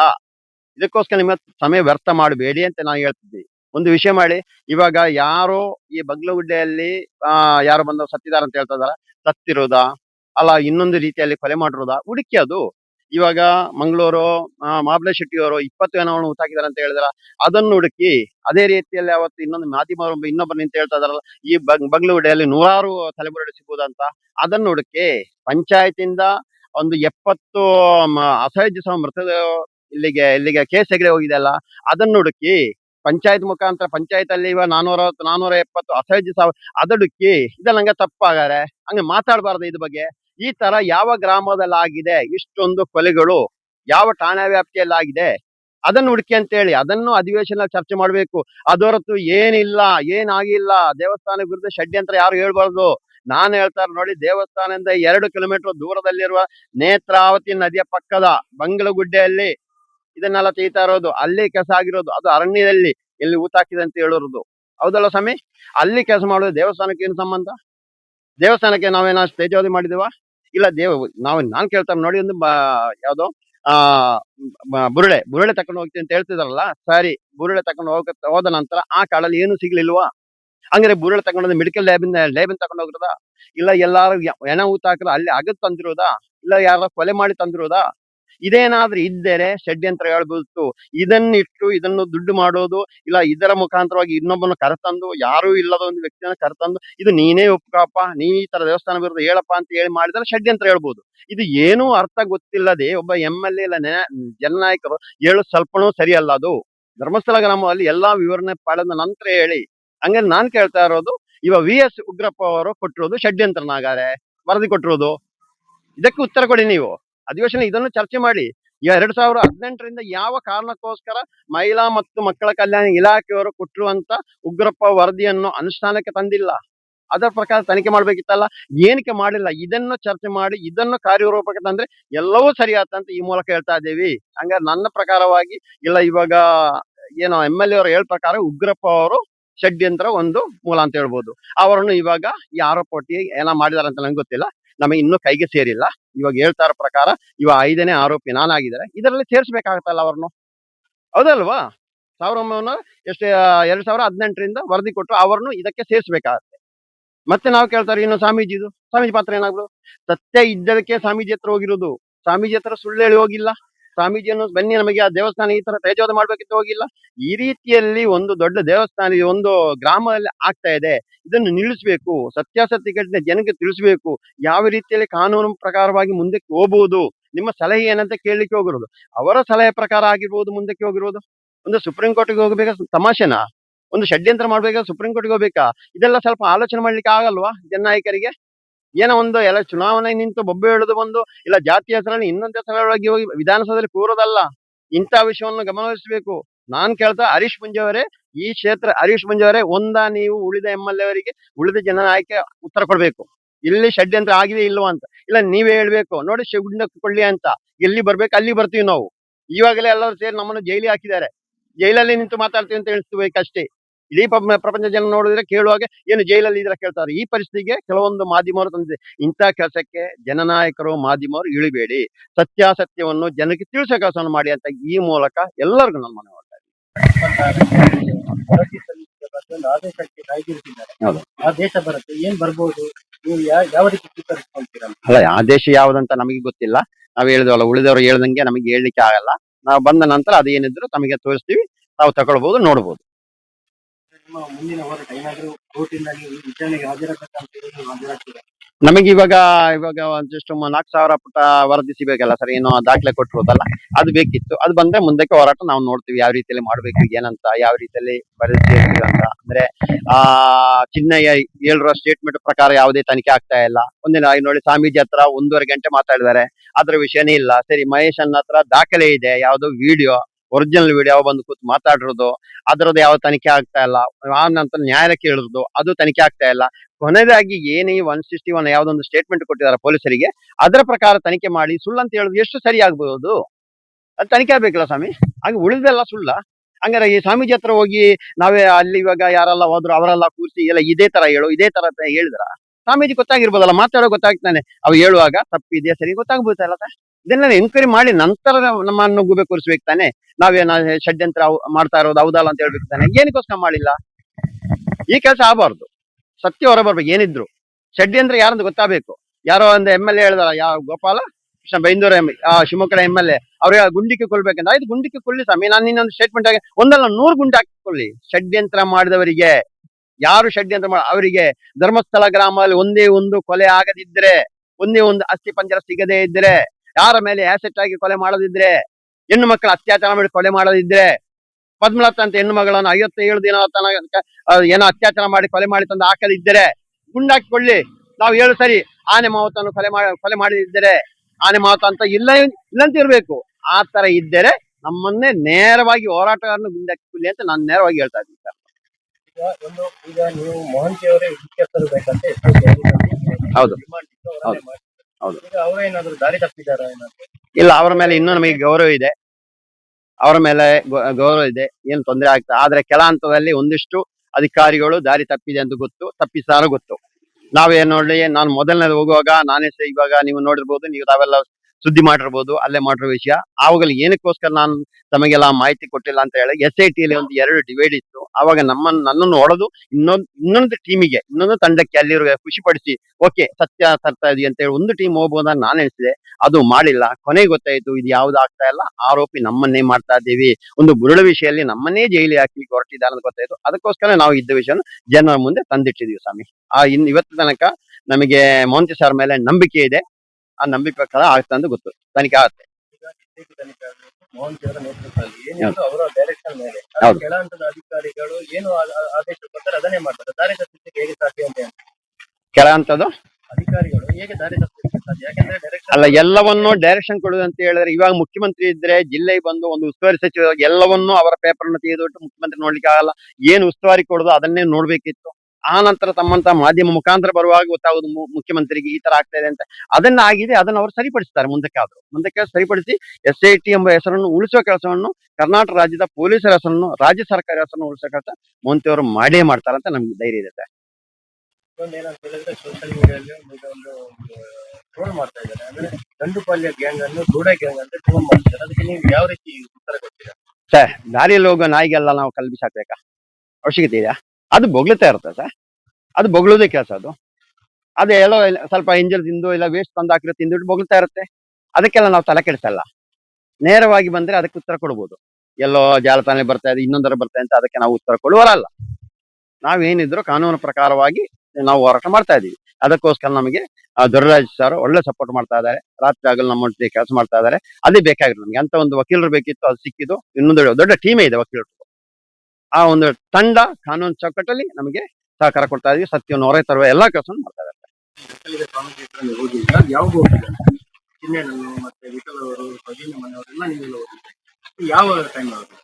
ಇದಕ್ಕೋಸ್ಕರ ನಿಮ್ಮ ಸಮಯ ವ್ಯರ್ಥ ಮಾಡಬೇಡಿ ಅಂತ ನಾನು ಹೇಳ್ತಿದ್ದೆ. ಒಂದು ವಿಷಯ ಮಾಡಿ. ಇವಾಗ ಯಾರು ಈ ಬಗ್ಲಗುಡ್ಡೆಯಲ್ಲಿ, ಆ, ಯಾರು ಬಂದು ಸತ್ತಿದಾರ ಅಂತ ಹೇಳ್ತಾ ಸತ್ತಿರೋದಾ? ಅಲ್ಲ, ಇನ್ನೊಂದು ರೀತಿಯಲ್ಲಿ ಕೊಲೆ ಮಾಡಿರೋದಾ? ಹುಡುಕಿ ಅದು. ಇವಾಗ ಮಂಗಳೂರು ಮಾಬ್ಲೆ ಶೆಟ್ಟಿ ಅವರು ಇಪ್ಪತ್ತು ಏನೋ ಹುಟ್ಟಾಕಿದಾರೆ ಅಂತ ಹೇಳಿದ್ರ. ಅದನ್ನ ಹುಡುಕಿ ಅದೇ ರೀತಿಯಲ್ಲಿ ಅವತ್ತು ಇನ್ನೊಂದು ಮಾಧ್ಯಮ ಇನ್ನೊಬ್ಬರು ನಿಂತ ಹೇಳ್ತಾ ಇದಾರಲ್ಲ, ಈ ಬಂಗ್ಲೂಡೆಯಲ್ಲಿ ನೂರಾರು ತಲೆಬುರಡಿ ಸಿಗುವುದಂತ ಅದನ್ನ ಹುಡುಕಿ ಪಂಚಾಯತಿಂದ ಒಂದು ಎಪ್ಪತ್ತು ಅಸಹಜ ಮೃತ ಇಲ್ಲಿಗೆ ಇಲ್ಲಿಗೆ ಕೇಸ್ ಹೆಗಡೆ ಹೋಗಿದೆ ಅಲ್ಲ, ಅದನ್ನ ಹುಡುಕಿ ಪಂಚಾಯತ್ ಮುಖಾಂತರ ಪಂಚಾಯತ್ ಅಲ್ಲಿ ಇವಾಗ ನಾನೂರ ನಾನೂರ ಎಪ್ಪತ್ತು ಅಸಹಜ ಸಾವಿರ ಅದಡುಕ್ಕಿ ಇದೆಲ್ಲ ಹಂಗೆ ತಪ್ಪಾಗಾರೆ, ಹಂಗೆ ಮಾತಾಡಬಾರ್ದು ಇದ್ ಬಗ್ಗೆ. ಈ ತರ ಯಾವ ಗ್ರಾಮದಲ್ಲಾಗಿದೆ, ಇಷ್ಟೊಂದು ಕೊಲೆಗಳು, ಯಾವ ಠಾಣಾ ವ್ಯಾಪ್ತಿಯಲ್ಲಾಗಿದೆ, ಅದನ್ನು ಹುಡುಕಿ ಅಂತ ಹೇಳಿ ಅದನ್ನು ಅಧಿವೇಶನ ಚರ್ಚೆ ಮಾಡಬೇಕು. ಅದೊರತು ಏನಿಲ್ಲ, ಏನಾಗಿಲ್ಲ ದೇವಸ್ಥಾನ ವಿರುದ್ಧ ಷಡ್ಯಂತ್ರ ಯಾರು ಹೇಳ್ಬಾರ್ದು. ನಾನು ಹೇಳ್ತಾರೆ ನೋಡಿ, ದೇವಸ್ಥಾನದಿಂದ ಎರಡು ಕಿಲೋಮೀಟರ್ ದೂರದಲ್ಲಿರುವ ನೇತ್ರಾವತಿ ನದಿಯ ಪಕ್ಕದ ಬಂಗಲಗುಡ್ಡೆಯಲ್ಲಿ ಇದನ್ನೆಲ್ಲ ತೆಗಿತಾ ಇರೋದು. ಅಲ್ಲಿ ಕೆಲಸ ಆಗಿರೋದು. ಅದು ಅರಣ್ಯದಲ್ಲಿ ಎಲ್ಲಿ ಊತ ಹಾಕಿದೆ ಅಂತ ಹೇಳೋದು ಹೌದಲ್ಲ ಸ್ವಾಮಿ? ಅಲ್ಲಿ ಕೆಲಸ ಮಾಡೋದು ದೇವಸ್ಥಾನಕ್ಕೆ ಏನು ಸಂಬಂಧ? ದೇವಸ್ಥಾನಕ್ಕೆ ನಾವೇನ ತೇಜಾವಧಿ ಮಾಡಿದೀವ? ಇಲ್ಲ ದೇವ, ನಾವು, ನಾನ್ ಕೇಳ್ತಾವ್ ನೋಡಿ ಒಂದು ಯಾವ್ದೋ, ಆ ಬುರುಳೆ ಬುರುಳೆ ತಕೊಂಡು ಹೋಗ್ತೀನಿ ಅಂತ ಹೇಳ್ತಿದಾರಲ್ಲ, ಸರಿ ಬುರುಳೆ ತಕೊಂಡು ಹೋಗ ಹೋದ ನಂತರ ಆ ಕಾಡಲ್ಲಿ ಏನು ಸಿಗ್ಲಿಲ್ವಾ? ಹಂಗಾರೆ ಬುರುಳೆ ತಗೊಂಡು ಮೆಡಿಕಲ್ ಲ್ಯಾಬಿಂದ ಲ್ಯಾಬಿಂದ ತಗೊಂಡು ಹೋಗಿರೋದಾ ಇಲ್ಲ ಎಲ್ಲಾರು ಎಣ ಊತ ಹಾಕ್ರ ಅಲ್ಲಿ ಅಗದ್ ತಂದಿರೋದಾ? ಇಲ್ಲ ಯಾರ ಕೊಲೆ ಮಾಡಿ ತಂದಿರೋದಾ? ಇದೇನಾದ್ರೂ ಇದ್ದರೆ ಷಡ್ಯಂತ್ರ ಹೇಳ್ಬಿಟ್ಟು ಇದನ್ನಿಟ್ಟು ಇದನ್ನು ದುಡ್ಡು ಮಾಡೋದು, ಇಲ್ಲ ಇದರ ಮುಖಾಂತರವಾಗಿ ಇನ್ನೊಬ್ಬನ ಕರೆತಂದು, ಯಾರು ಇಲ್ಲದ ಒಂದು ವ್ಯಕ್ತಿಯನ್ನು ಕರೆತಂದು, ಇದು ನೀನೇ ಒಪ್ಕಪ್ಪ, ನೀ ಈ ತರ ದೇವಸ್ಥಾನ ವಿರುದ್ಧ ಹೇಳಪ್ಪ ಅಂತ ಹೇಳಿ ಮಾಡಿದ್ರೆ ಷಡ್ಯಂತ್ರ ಹೇಳ್ಬೋದು. ಇದು ಏನೂ ಅರ್ಥ ಗೊತ್ತಿಲ್ಲದೆ ಒಬ್ಬ ಎಂ ಎಲ್ ಎ ಇಲ್ಲ ಜನನಾಯಕರು ಹೇಳೋ ಸ್ವಲ್ಪನೂ ಸರಿಯಲ್ಲ ಅದು. ಧರ್ಮಸ್ಥಳ ಗ್ರಾಮದಲ್ಲಿ ಎಲ್ಲಾ ವಿವರಣೆ ಪಡೆದ ನಂತರ ಹೇಳಿ. ಹಂಗೆ ನಾನ್ ಕೇಳ್ತಾ ಇರೋದು, ಇವ ವಿ ಎಸ್ ಉಗ್ರಪ್ಪ ಅವರು ಕೊಟ್ಟಿರೋದು ಷಡ್ಯಂತ್ರನಾಗಾರೆ. ವರದಿ ಕೊಟ್ಟಿರೋದು. ಇದಕ್ಕೆ ಉತ್ತರ ಕೊಡಿ ನೀವು. ಅಧಿವೇಶನ ಇದನ್ನು ಚರ್ಚೆ ಮಾಡಿ. ಎರಡ್ ಸಾವಿರದ ಹದಿನೆಂಟರಿಂದ ಯಾವ ಕಾರಣಕ್ಕೋಸ್ಕರ ಮಹಿಳಾ ಮತ್ತು ಮಕ್ಕಳ ಕಲ್ಯಾಣ ಇಲಾಖೆಯವರು ಕೊಟ್ಟಿರುವಂತ ಉಗ್ರಪ್ಪ ವರದಿಯನ್ನು ಅನುಷ್ಠಾನಕ್ಕೆ ತಂದಿಲ್ಲ? ಅದರ ಪ್ರಕಾರ ತನಿಖೆ ಮಾಡ್ಬೇಕಿತ್ತಲ್ಲ? ಏನಕ್ಕೆ ಮಾಡಿಲ್ಲ? ಇದನ್ನು ಚರ್ಚೆ ಮಾಡಿ, ಇದನ್ನು ಕಾರ್ಯರೂಪಕ್ಕೆ ತಂದ್ರೆ ಎಲ್ಲವೂ ಸರಿ ಅಂತ ಈ ಮೂಲಕ ಹೇಳ್ತಾ ಇದ್ದೀವಿ. ಹಂಗಾರೆ ನನ್ನ ಪ್ರಕಾರವಾಗಿ ಇಲ್ಲ, ಇವಾಗ ಏನೋ ಎಂ ಎಲ್ ಹೇಳ ಪ್ರಕಾರ ಉಗ್ರಪ್ಪ ಅವರು ಷಡ್ಯಂತ್ರ ಒಂದು ಮೂಲ ಅಂತ ಹೇಳ್ಬೋದು. ಅವರನ್ನು ಇವಾಗ ಈ ಆರೋಪ ಏನೋ ಮಾಡಿದಾರೆ ಅಂತ ನಂಗೆ ಗೊತ್ತಿಲ್ಲ. ನಮಗೆ ಇನ್ನೂ ಕೈಗೆ ಸೇರಿಲ್ಲ. ಇವಾಗ ಹೇಳ್ತಾರ ಪ್ರಕಾರ ಇವ ಐದನೇ ಆರೋಪಿ ನಾನಾಗಿದ್ದಾರೆ. ಇದರಲ್ಲಿ ಸೇರಿಸಬೇಕಾಗತ್ತಲ್ಲ ಅವ್ರನ್ನು? ಹೌದಲ್ವಾ? ಸಾವಿರದ ಒಂಬೈನೂರ ಎಷ್ಟು ಎರಡ್ ಸಾವಿರ ಹದಿನೆಂಟರಿಂದ ವರದಿ ಕೊಟ್ಟು ಅವರನ್ನು ಇದಕ್ಕೆ ಸೇರಿಸಬೇಕಾಗತ್ತೆ. ಮತ್ತೆ ನಾವು ಕೇಳ್ತಾರೆ, ಇನ್ನು ಸ್ವಾಮೀಜಿದು, ಸ್ವಾಮೀಜಿ ಪಾತ್ರ ಏನಾಗ್ಬೋದು ಸತ್ಯ ಇದ್ದದಕ್ಕೆ ಸ್ವಾಮೀಜಿ ಹತ್ರ ಹೋಗಿರೋದು. ಸ್ವಾಮೀಜಿ ಹತ್ರ ಸುಳ್ಳು ಹೇಳಿ ಹೋಗಿಲ್ಲ. ಸ್ವಾಮೀಜಿಯನ್ನು ಬನ್ನಿ ನಮಗೆ ಆ ದೇವಸ್ಥಾನ ಈ ತರ ತೇಜೋದ ಮಾಡ್ಬೇಕಿತ್ತು ಹೋಗಿಲ್ಲ ಈ ರೀತಿಯಲ್ಲಿ ಒಂದು ದೊಡ್ಡ ದೇವಸ್ಥಾನ ಒಂದು ಗ್ರಾಮದಲ್ಲಿ ಆಗ್ತಾ ಇದೆ. ಇದನ್ನು ನಿಲ್ಲಿಸಬೇಕು. ಘಟನೆ ಜನಕ್ಕೆ ತಿಳಿಸಬೇಕು. ಯಾವ ರೀತಿಯಲ್ಲಿ ಕಾನೂನು ಪ್ರಕಾರವಾಗಿ ಮುಂದಕ್ಕೆ ಹೋಗಬಹುದು ನಿಮ್ಮ ಸಲಹೆ ಏನಂತ ಕೇಳಲಿಕ್ಕೆ ಹೋಗಿರೋದು? ಅವರ ಸಲಹೆ ಪ್ರಕಾರ ಆಗಿರ್ಬೋದು, ಮುಂದಕ್ಕೆ ಹೋಗಿರೋದು. ಒಂದು ಸುಪ್ರೀಂ ಕೋರ್ಟ್ಗೆ ಹೋಗ್ಬೇಕಾ ತಮಾಷೆನಾ? ಒಂದು ಷಡ್ಯಂತ್ರ ಮಾಡ್ಬೇಕಾ, ಸುಪ್ರೀಂ ಕೋರ್ಟ್ಗೆ ಹೋಗ್ಬೇಕಾ? ಇದೆಲ್ಲ ಸ್ವಲ್ಪ ಆಲೋಚನೆ ಮಾಡ್ಲಿಕ್ಕೆ ಆಗಲ್ವಾ ಜನನಾಯಕರಿಗೆ? ಏನೋ ಒಂದು ಎಲ್ಲ ಚುನಾವಣೆ ನಿಂತು ಬೊಬ್ಬೆ ಹೇಳುದು ಬಂದು, ಇಲ್ಲ ಜಾತಿ ಹೆಸರಲ್ಲಿ ಇನ್ನೊಂದು ಹೆಸರೊಳಗೆ ಹೋಗಿ ವಿಧಾನಸೌಧದಲ್ಲಿ ಕೂರೋದಲ್ಲ, ಇಂಥ ವಿಷಯವನ್ನು ಗಮನಹರಿಸಬೇಕು ನಾನ್ ಕೇಳ್ತಾ ಹರೀಶ್ ಮುಂಜಾವರೆ ಈ ಕ್ಷೇತ್ರ ಹರೀಶ್ ಮುಂಜಾವರೆ ಒಂದ ನೀವು ಉಳಿದ ಎಂ ಎಲ್ ಅವರಿಗೆ ಉಳಿದ ಜನನಾಯಕ ಉತ್ತರ ಕೊಡ್ಬೇಕು. ಇಲ್ಲಿ ಷಡ್ಯಂತ್ರ ಆಗಿದೆ ಇಲ್ವಾ ಅಂತ. ಇಲ್ಲ, ನೀವೇ ಹೇಳ್ಬೇಕು. ನೋಡಿ ಶಿವಗುಂಡ ಕೊಳ್ಳಿ ಅಂತ. ಎಲ್ಲಿ ಬರ್ಬೇಕು ಅಲ್ಲಿ ಬರ್ತೀವಿ ನಾವು. ಇವಾಗಲೇ ಎಲ್ಲರೂ ಸೇರಿ ನಮ್ಮನ್ನು ಜೈಲಿ ಹಾಕಿದ್ದಾರೆ. ಜೈಲಲ್ಲಿ ನಿಂತು ಮಾತಾಡ್ತೀವಿ ಅಂತ ಹೇಳ್ತೀವಿ ಇಡೀ ಪ್ರ- ಪ್ರಪಂಚ ಜನ ನೋಡಿದ್ರೆ ಕೇಳುವಾಗ ಏನು ಜೈಲಲ್ಲಿ ಇದ್ರೆ ಕೇಳ್ತಾರೆ. ಈ ಪರಿಸ್ಥಿತಿಗೆ ಕೆಲವೊಂದು ಮಾಧ್ಯಮರು ತಂದಿದೆ. ಇಂಥ ಕೆಲಸಕ್ಕೆ ಜನನಾಯಕರು ಮಾಧ್ಯಮರು ಇಳಿಬೇಡಿ. ಸತ್ಯಾಸತ್ಯವನ್ನು ಜನಕ್ಕೆ ತಿಳಿಸೋ ಕೆಲಸವನ್ನು ಮಾಡಿ ಅಂತ ಈ ಮೂಲಕ ಎಲ್ಲರಿಗೂ ನನ್ನ ಮನವಿ ಮಾಡ್ತಾ ಇದ್ದೀನಿ. ವರದಿ ಸಲ್ಲಿಸಿದ ಒಂದು ಆದೇಶಕ್ಕೆ ಕಾಯ್ದಿರಿಸಿದ್ದಾರೆ ಆದೇಶ ಬರುತ್ತೆ. ಏನ್ ಬರ್ಬೋದು? ನೀವು ಯಾವ ರೀತಿ ಅಲ್ಲ ಆದೇಶ ಯಾವ್ದಂತ ನಮಗೆ ಗೊತ್ತಿಲ್ಲ. ನಾವು ಹೇಳಿದ್ವಲ್ಲ ಉಳಿದವರು ಹೇಳ್ದಂಗೆ ನಮಗೆ ಹೇಳಲಿಕ್ಕೆ ಆಗಲ್ಲ. ನಾವು ಬಂದ ನಂತರ ಅದೇನಿದ್ರು ತಮಗೆ ತೋರಿಸ್ತೀವಿ. ನಾವು ತಗೊಳ್ಬಹುದು ನೋಡ್ಬೋದು. ಮುಂದಿನ ಹೋರಾಟ. ವಿಚಾರಣೆಗೆ ನಮಗೆ ಇವಾಗ ಇವಾಗ ಒಂದಿಷ್ಟು ನಾಲ್ಕು ಸಾವಿರ ಪುಟ ವರದಿ ಸಿಗಬೇಕಲ್ಲ ಸರ್, ಏನು ದಾಖಲೆ ಕೊಟ್ಟಿರೋದಲ್ಲ, ಅದು ಬೇಕಿತ್ತು. ಅದು ಬಂದ್ರೆ ಮುಂದಕ್ಕೆ ಹೋರಾಟ ನಾವು ನೋಡ್ತೀವಿ, ಯಾವ ರೀತಿಯಲ್ಲಿ ಮಾಡ್ಬೇಕು, ಏನಂತ, ಯಾವ ರೀತಿಯಲ್ಲಿ ವರದಿ ಅಂತ. ಅಂದ್ರೆ, ಆ ಚಿನ್ನಯ್ಯ ಹೇಳಿರೋ ಸ್ಟೇಟ್ಮೆಂಟ್ ಪ್ರಕಾರ ಯಾವುದೇ ತನಿಖೆ ಆಗ್ತಾ ಇಲ್ಲ. ಒಂದಿನ ನೋಡಿ ಸ್ವಾಮೀಜಿ ಹತ್ರ ಒಂದೂವರೆ ಗಂಟೆ ಮಾತಾಡಿದ್ದಾರೆ. ಅದ್ರ ವಿಷಯನೇ ಇಲ್ಲ. ಸರಿ ಮಹೇಶ್ ಅನ್ನ ಹತ್ರ ದಾಖಲೆ ಇದೆ, ಯಾವುದೋ ವಿಡಿಯೋ ಒರಿಜಿನಲ್ ವಿಡಿಯೋ ಬಂದು ಕೂತು ಮಾತಾಡಿರೋದು, ಅದರದ್ದು ಯಾವ ತನಿಖೆ ಆಗ್ತಾ ಇಲ್ಲ ಆ ನಂತರ ನ್ಯಾಯಾಲಯಕ್ಕೆ ಹೇಳಿರೋದು ಅದು ತನಿಖೆ ಆಗ್ತಾ ಇಲ್ಲ. ಕೊನೆಯದಾಗಿ ಏನೇ ಒನ್ ಸಿಕ್ಸ್ಟಿ ಒನ್ ಯಾವ್ದೊಂದು ಸ್ಟೇಟ್ಮೆಂಟ್ ಕೊಟ್ಟಿದ್ದಾರೆ ಪೊಲೀಸರಿಗೆ, ಅದರ ಪ್ರಕಾರ ತನಿಖೆ ಮಾಡಿ ಸುಳ್ಳು ಅಂತ ಹೇಳೋದು ಎಷ್ಟು ಸರಿ ಆಗ್ಬಹುದು ಅದು ತನಿಖೆ ಆಗ್ಬೇಕಲ್ಲ ಸ್ವಾಮಿ. ಹಾಗೆ ಉಳಿದೆಲ್ಲ ಸುಳ್ಳ. ಹಂಗಾರೆ ಈ ಸ್ವಾಮೀಜಿ ಹತ್ರ ಹೋಗಿ ನಾವೇ ಅಲ್ಲಿ ಇವಾಗ ಯಾರೆಲ್ಲ ಹೋದ್ರು ಅವರೆಲ್ಲ ಕೂರಿಸಿ ಎಲ್ಲ ಇದೇ ತರ ಹೇಳು, ಇದೇ ತರ ಹೇಳಿದ್ರ? ಸ್ವಾಮೀಜಿ ಗೊತ್ತಾಗಿರ್ಬೋದಲ್ಲ ಮಾತಾಡೋ ಗೊತ್ತಾಗ್ತಾನೆ. ಅವು ಹೇಳುವಾಗ ತಪ್ಪಿದೆ ಸರಿ ಗೊತ್ತಾಗ್ಬೋದಲ್ಲ ಇದನ್ನೆಲ್ಲ ಎಂಕ್ವೈರಿ ಮಾಡಿ ನಂತರ ನಮ್ಮನ್ನು ಗುಬೆ ಕೂರಿಸ್ಬೇಕು ತಾನೆ. ನಾವೇನ ಷಡ್ಯಂತ್ರ ಮಾಡ್ತಾ ಇರೋದು ಹೌದಲ್ಲ ಅಂತ ಹೇಳ್ಬೇಕು ತಾನೆ. ಏನಕ್ಕೋಸ್ಕರ ಮಾಡಿಲ್ಲ? ಈ ಕೆಲಸ ಆಗಬಾರ್ದು. ಸತ್ಯ ಹೊರ ಬರ್ಬೇಕು, ಏನಿದ್ರು. ಷಡ್ಯಂತ್ರ ಯಾರಂತ ಗೊತ್ತಾಗಬೇಕು. ಯಾರೋ ಒಂದು ಎಂ ಎಲ್ ಎ ಹೇಳ್ದಲ್ಲ ಯಾವ ಗೋಪಾಲ? ಕೃಷ್ಣ ಬೈಂದೂರ ಆ ಶಿವಮೊಗ್ಗ ಎಂ ಎಲ್ ಎ ಅವ್ರಿಗೆ ಗುಂಡಿಕ್ಕೆ ಕೊಲ್ಬೇಕಂತ ಆಯ್ತು ಗುಂಡಿಕ್ಕೆ ಕೊಲ್ಲಿ ಸ್ವಾಮಿ. ನಾನು ಇನ್ನೊಂದು ಸ್ಟೇಟ್ಮೆಂಟ್ ಆಗಿ ಒಂದಲ್ಲ, ನೂರು ಗುಂಡು ಹಾಕಿಕೊಳ್ಳಿ ಷಡ್ಯಂತ್ರ ಮಾಡಿದವರಿಗೆ ಯಾರು ಷಡ್ಯಂತ್ರ ಮಾಡ, ಅವರಿಗೆ ಧರ್ಮಸ್ಥಳ ಗ್ರಾಮದಲ್ಲಿ ಒಂದೇ ಒಂದು ಕೊಲೆ ಆಗದಿದ್ರೆ, ಒಂದೇ ಒಂದು ಅಸ್ಥಿ ಪಂಜರ ಸಿಗದೇ ಇದ್ರೆ, ಯಾರ ಮೇಲೆ ಆಸೆಟ್ ಆಗಿ ಕೊಲೆ ಮಾಡದಿದ್ರೆ, ಹೆಣ್ಣು ಮಕ್ಕಳ ಅತ್ಯಾಚಾರ ಮಾಡಿ ಕೊಲೆ ಮಾಡದಿದ್ರೆ, ಪದ್ಮಲತಾ ಅಂತ ಹೆಣ್ಣು ಮಗಳನ್ನು ಐವತ್ತೇಳು ದಿನ ತನಕ ಏನೋ ಅತ್ಯಾಚಾರ ಮಾಡಿ ಕೊಲೆ ಮಾಡಿ ತಂದು ಹಾಕದಿದ್ದರೆ, ಗುಂಡಾಕಿಕೊಳ್ಳಿ. ನಾವು ಹೇಳು ಸರಿ, ಆನೆ ಮಾವತನ್ನು ಕೊಲೆ ಮಾಡಿ, ಕೊಲೆ ಮಾಡಿದ್ದರೆ ಆನೆ ಮಾವತ ಅಂತ ಇಲ್ಲ ಇಲ್ಲಂತ ಇರ್ಬೇಕು ಆ ತರ ಇದ್ದರೆ ನಮ್ಮನ್ನೇ ನೇರವಾಗಿ ಹೋರಾಟಗಾರನ ಗುಂಡಾಕಿಕೊಳ್ಳಿ ಅಂತ ನಾನು ನೇರವಾಗಿ ಹೇಳ್ತಾ ಇದ್ದೀನಿ ಸರ್. ಈಗ ಒಂದು ಈಗ ನೀವು ಅವರೇ ಬೇಕಂತ ಎಷ್ಟೋ ಹೌದು. ಹೌದು. ಈಗ ಅವರೇನಾದ್ರೂ ದಾರಿ ತಪ್ಪಿದಾರ ಏನಾದ್ರು? ಇಲ್ಲ ಅವರ ಮೇಲೆ ಇನ್ನೂ ನಮಗೆ ಗೌರವ ಇದೆ. ಅವರ ಮೇಲೆ ಗೌ- ಗೌರವ ಇದೆ. ಏನು ತೊಂದರೆ ಆಗ್ತದೆ ಆದ್ರೆ ಕೆಲ ಹಂತದಲ್ಲಿ ಒಂದಿಷ್ಟು ಅಧಿಕಾರಿಗಳು ದಾರಿ ತಪ್ಪಿದೆ ಅಂತ ಗೊತ್ತು ತಪ್ಪಿಸಾರು ಗೊತ್ತು. ನಾವೇನ್ ನೋಡ್ಲಿ ನಾನು ಮೊದಲನೇದು ಹೋಗುವಾಗ ನಾನೇ ಸಹ ಇವಾಗ ನೀವು ನೋಡಿರ್ಬೋದು ನೀವು ತಾವೆಲ್ಲ ಸುದ್ದಿ ಮಾಡಿರ್ಬೋದು, ಅಲ್ಲೇ ಮಾಡಿರೋ ವಿಷಯ. ಆವಾಗ ಏನಕ್ಕೋಸ್ಕರ ನಾನು ತಮಗೆಲ್ಲ ಮಾಹಿತಿ ಕೊಟ್ಟಿಲ್ಲ ಅಂತ ಹೇಳಿ ಎಸ್ ಐ ಟಿಯಲ್ಲಿ ಒಂದು ಎರಡು ಡಿವೈಡ್ ಇತ್ತು. ಆವಾಗ ನಮ್ಮನ್ನು ನನ್ನನ್ನು ಹೊಡೆದು ಇನ್ನೊಂದು ಇನ್ನೊಂದು ಟೀಮಿಗೆ, ಇನ್ನೊಂದು ತಂಡಕ್ಕೆ ಅಲ್ಲಿರುವ ಖುಷಿಪಡಿಸಿ, ಓಕೆ, ಸತ್ಯ ತರ್ತಾ ಇದೀವಿ ಅಂತ ಹೇಳಿ ಒಂದು ಟೀಮ್ ಹೋಗ್ಬೋದ ನಾನು ಎಣಿಸಿದೆ. ಅದು ಮಾಡಿಲ್ಲ. ಕೊನೆಗೆ ಗೊತ್ತಾಯ್ತು, ಇದು ಯಾವ್ದು ಆಗ್ತಾ ಇಲ್ಲ. ಆರೋಪಿ ನಮ್ಮನ್ನೇ ಮಾಡ್ತಾ ಇದ್ದೀವಿ. ಒಂದು ಬುರುಳು ವಿಷಯದಲ್ಲಿ ನಮ್ಮನ್ನೇ ಜೈಲಿ ಹಾಕಿ ಹೊರಟಿದ್ದಾರೆ ಅಂತ ಗೊತ್ತಾಯ್ತು. ಅದಕ್ಕೋಸ್ಕರ ನಾವು ಇದ್ದ ವಿಷಯ ಜನರ ಮುಂದೆ ತಂದಿಟ್ಟಿದೀವಿ ಸ್ವಾಮಿ. ಆ, ಇನ್, ಇವತ್ತು ತನಕ ನಮಗೆ ಮೋಂತಿ ಸರ್ ಮೇಲೆ ನಂಬಿಕೆ ಇದೆ. ಆ ನಂಬಿಕೆ ಪ್ರಕಾರ ಆಗ್ತಾ ಅಂತ ಗೊತ್ತು. ತನಿಖೆ ಆಗುತ್ತೆ. ಮೋಹನ್ ಅವರ ನೇತೃತ್ವದಲ್ಲಿ ಏನಿದ್ರು ಅವರ ಡೈರೆಕ್ಷನ್ ಮೇಲೆ. ಹೌದು. ಕೆಳ ಹಂತದ ಅಧಿಕಾರಿಗಳು ಏನು ಆ- ಆದೇಶ ಕೊಡ್ತಾರೆ ಅದನ್ನೇ ಮಾಡ್ತಾರೆ. ದಾರಿ ತಪ್ಪಿಸಲಿಕ್ಕೆ ಹೇಗೆ ಸಾಧ್ಯ ಅಂತ ಹೇಳಿ. ಕೆಳ ಹಂತದ್ದು ಅಧಿಕಾರಿಗಳು ಹೇಗೆ ದಾರಿ ತಪ್ಪಿಸಲಿಕ್ಕೆ ಸಾಧ್ಯ? ಯಾಕಂದ್ರೆ ಡೈರೆಕ್ಷನ್ ಅಲ್ಲ ಎಲ್ಲವನ್ನು ಡೈರೆಕ್ಷನ್ ಕೊಡುದು ಅಂತ ಹೇಳಿದ್ರೆ ಇವಾಗ ಮುಖ್ಯಮಂತ್ರಿ ಇದ್ರೆ ಜಿಲ್ಲೆಗೆ ಬಂದು ಒಂದು ಉಸ್ತುವಾರಿ ಸಚಿವ ಎಲ್ಲವನ್ನೂ ಅವರ ಪೇಪರ್ ಅನ್ನು ತೆಗೆದುಬಿಟ್ಟು ಮುಖ್ಯಮಂತ್ರಿ ನೋಡ್ಲಿಕ್ಕೆ ಆಗಲ್ಲ. ಏನು ಉಸ್ತುವಾರಿ ಕೊಡುದು ಅದನ್ನೇ ನೋಡ್ಬೇಕಿತ್ತು. ಆ ನಂತರ ತಮ್ಮಂತ ಮಾಧ್ಯಮ ಮುಖಾಂತರ ಬರುವಾಗ ಗೊತ್ತಾಗುದು ಮುಖ್ಯಮಂತ್ರಿಗೆ ಈ ತರ ಆಗ್ತಾ ಇದೆ ಅಂತ. ಅದನ್ನ ಆಗಿದೆ ಅದನ್ನ ಅವರು ಸರಿಪಡಿಸ್ತಾರೆ ಮುಂದಕ್ಕೆ ಆದ್ರು. ಮುಂದಕ್ಕೆ ಸರಿಪಡಿಸಿ ಎಸ್ ಐ ಟಿ ಎಂಬ ಹೆಸರನ್ನು ಉಳಿಸುವ ಕೆಲಸವನ್ನು ಕರ್ನಾಟಕ ರಾಜ್ಯದ ಪೊಲೀಸರ ಹೆಸರನ್ನು ರಾಜ್ಯ ಸರ್ಕಾರ ಹೆಸರನ್ನು ಉಳಿಸುವ ಕೆಲಸ ಮೋಂತಿ ಅವರು ಮಾಡೇ ಮಾಡ್ತಾರೆ ಅಂತ ನಮ್ಗೆ ಧೈರ್ಯ ಇದೆ ಸರ್. ಸೋಷಿಯಲ್ ಒಂದು ಟ್ರೋಲ್ ಮಾಡ್ತಾ ಇದ್ದಾರೆ. ಅಂದ್ರೆ ಗಂಡುಪಾಲ್ಯ ಗ್ಯಾಂಗ್ ಅನ್ನು ಗೂಡ ಗ್ಯಾಂಗ್ ಅಂತ ಟ್ರೋಲ್ ಮಾಡ್ತಾರೆ ಅದಕ್ಕೆ ನೀವು ಯಾವ ರೀತಿ ಉತ್ತರ ಕೊಡ್ತೀರಾ? ಸರ್ ದಾರಿಯಲ್ಲಿ ಹೋಗೋ ನಾಯಿಗೆಲ್ಲ ನಾವು ಕಲ್ಪಿಸಾಕ್ಬೇಕಾ ಅವಶ್ಯಕತೆ ಇದೆಯಾ? ಅದು ಬೊಗ್ಳುತ್ತಾ ಇರುತ್ತೆ ಸರ್. ಅದು ಬೊಗ್ಳೋದೇ ಕೆಲಸ ಅದು. ಅದೇ ಎಲ್ಲೋ ಸ್ವಲ್ಪ ಇಂಜಲ್ ತಿಂದು ಇಲ್ಲ ವೇಸ್ಟ್ ತಂದು ಹಾಕಿರೋ ತಿಂದ್ಬಿಟ್ಟು ಬೊಗಳ್ತಾ ಇರುತ್ತೆ. ಅದಕ್ಕೆಲ್ಲ ನಾವು ತಲೆ ಕೆಡಿಸಲ್ಲ. ನೇರವಾಗಿ ಬಂದ್ರೆ ಅದಕ್ಕೆ ಉತ್ತರ ಕೊಡ್ಬೋದು. ಎಲ್ಲೋ ಜಾಲತಾಣ ಬರ್ತಾ ಇದೆ, ಇನ್ನೊಂದರ ಬರ್ತಾ ಅಂತ ಅದಕ್ಕೆ ನಾವು ಉತ್ತರ ಕೊಡುವರಲ್ಲ ನಾವೇನಿದ್ರು ಕಾನೂನು ಪ್ರಕಾರವಾಗಿ ನಾವು ಹೋರಾಟ ಮಾಡ್ತಾ ಇದೀವಿ ಅದಕ್ಕೋಸ್ಕರ ನಮಗೆ ದೊರರಾಜ್ ಸರ್ ಒಳ್ಳೆ ಸಪೋರ್ಟ್ ಮಾಡ್ತಾ ಇದ್ದಾರೆ. ರಾತ್ರಿ ಆಗಲು ನಮ್ಮ ಒಟ್ಟಿಗೆ ಕೆಲಸ ಮಾಡ್ತಾ ಇದ್ದಾರೆ. ಅದೇ ಬೇಕಾಗಿರೋದು ನಮಗೆ. ಅಂತ ಒಂದು ವಕೀಲರು ಬೇಕಿತ್ತು, ಅದು ಸಿಕ್ಕಿದ್ದು ಇನ್ನೊಂದು ದೊಡ್ಡ ಟೀಮೇ ಇದೆ ವಕೀಲರು. ಆ ಒಂದು ತಂಡ ಕಾನೂನು ಚೌಕಟ್ಟಲ್ಲಿ ನಮಗೆ ಸಹಕಾರ ಕೊಡ್ತಾ ಇದೀವಿ. ಸತ್ಯವನ್ನು ಹೊರ ತರುವ ಎಲ್ಲಾ ಕೆಲಸ ಮಾಡ್ತಾ ಇದ್ದಾರೆ.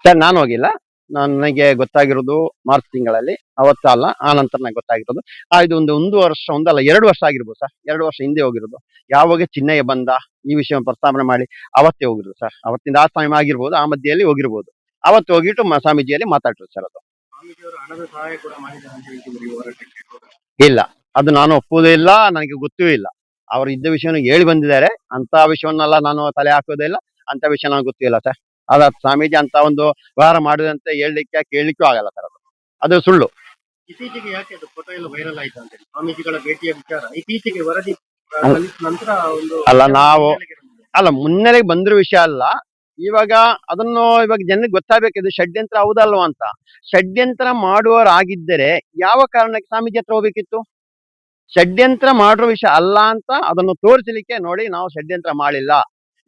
ಸರ್ ನಾನು ಹೋಗಿಲ್ಲ. ನನಗೆ ಗೊತ್ತಾಗಿರೋದು ಮಾರ್ಚ್ ತಿಂಗಳಲ್ಲಿ. ಅವತ್ತ ಅಲ್ಲ ಆ ನಂತರ ನನಗೆ ಗೊತ್ತಾಗಿರೋದು. ಆ ಇದು ಒಂದು ಒಂದು ವರ್ಷ ಒಂದಲ್ಲ ಎರಡು ವರ್ಷ ಆಗಿರ್ಬೋದು ಸರ್. ಎರಡು ವರ್ಷ ಹಿಂದೆ ಹೋಗಿರೋದು. ಯಾವಾಗ ಚಿನ್ನಯ್ಯ ಬಂದ ಈ ವಿಷಯ ಪ್ರಸ್ತಾವನೆ ಮಾಡಿ ಅವತ್ತೇ ಹೋಗಿರೋದು ಸರ್. ಅವತ್ತಿಂದ ಆ ಸಮಯ ಆಗಿರ್ಬೋದು ಆ ಮಧ್ಯೆಯಲ್ಲಿ ಹೋಗಿರ್ಬೋದು. ಅವತ್ತು ಹೋಗಿಟ್ಟು ಮ- ಸ್ವಾಮೀಜಿಯಲ್ಲಿ ಮಾತಾಡ್ರು ಸರ್ ಅದು. ಸ್ವಾಮೀಜಿಯವರು ಹಣದ ಸಹಾಯ ಕೂಡ ಮಾಡಿದ್ದಾರೆ ಅಂತ ಹೇಳ್ತಿದ್ರು ಈ ಹೋರಾಟಕ್ಕೆ. ಇಲ್ಲ ಅದು ನಾನು ಒಪ್ಪುವುದೇ ಇಲ್ಲ ನನಗೆ ಗೊತ್ತೂ ಇಲ್ಲ. ಅವರು ಇದ್ದ ವಿಷಯವನ್ನು ಹೇಳಿ ಬಂದಿದ್ದಾರೆ ಅಂತ ವಿಷಯವನ್ನೆಲ್ಲ ನಾನು ತಲೆ ಹಾಕೋದೇ ಇಲ್ಲ ಅಂತ ವಿಷಯ ನನಗೆ ಗೊತ್ತೂ ಇಲ್ಲ ಸರ್. ಅದ ಸ್ವಾಮೀಜಿ ಅಂತ ಒಂದು ವ್ಯವಹಾರ ಮಾಡಿದಂತೆ ಹೇಳಲಿಕ್ಕೆ ಕೇಳಲಿಕ್ಕೂ ಆಗಲ್ಲ ಸರ್ ಅದು. ಅದು ಸುಳ್ಳು. ಇತ್ತೀಚೆಗೆ ಯಾಕೆ ಅದು ಫೋಟೋ ಎಲ್ಲ ವೈರಲ್ ಆಯ್ತು ಅಂತ ಹೇಳಿ? ಸ್ವಾಮೀಜಿಗಳ ಭೇಟಿಯ ವಿಚಾರ. ಇತ್ತೀಚೆಗೆ ವರದಿ ಆ, ಅಲ್ಲ. ಸಲ್ಲಿಸಿದ ನಂತರ ಒಂದು ಅಲ್ಲ, ನಾವು- ಅಲ್ಲ ಮುನ್ನೆಲೆಗೆ ಬಂದಿರೋ ವಿಷಯ ಅಲ್ಲ. ಇವಾಗ ಅದನ್ನು ಇವಾಗ ಜನಕ್ಕೆ ಇದು ಷಡ್ಯಂತ್ರ ಹೌದಲ್ವಾ ಅಂತ. ಷಡ್ಯಂತ್ರ ಮಾಡುವವರಾಗಿದ್ದರೆ ಯಾವ ಕಾರಣಕ್ಕೆ ಸ್ವಾಮೀಜಿ ಹತ್ರ ಹೋಗ್ಬೇಕಿತ್ತು? ಷಡ್ಯಂತ್ರ ಮಾಡಿರೋ ವಿಷಯ ಅಲ್ಲ ಅಂತ ಅದನ್ನು ತೋರಿಸಲಿಕ್ಕೆ ನೋಡಿ ನಾವು ಷಡ್ಯಂತ್ರ ಮಾಡಿಲ್ಲ.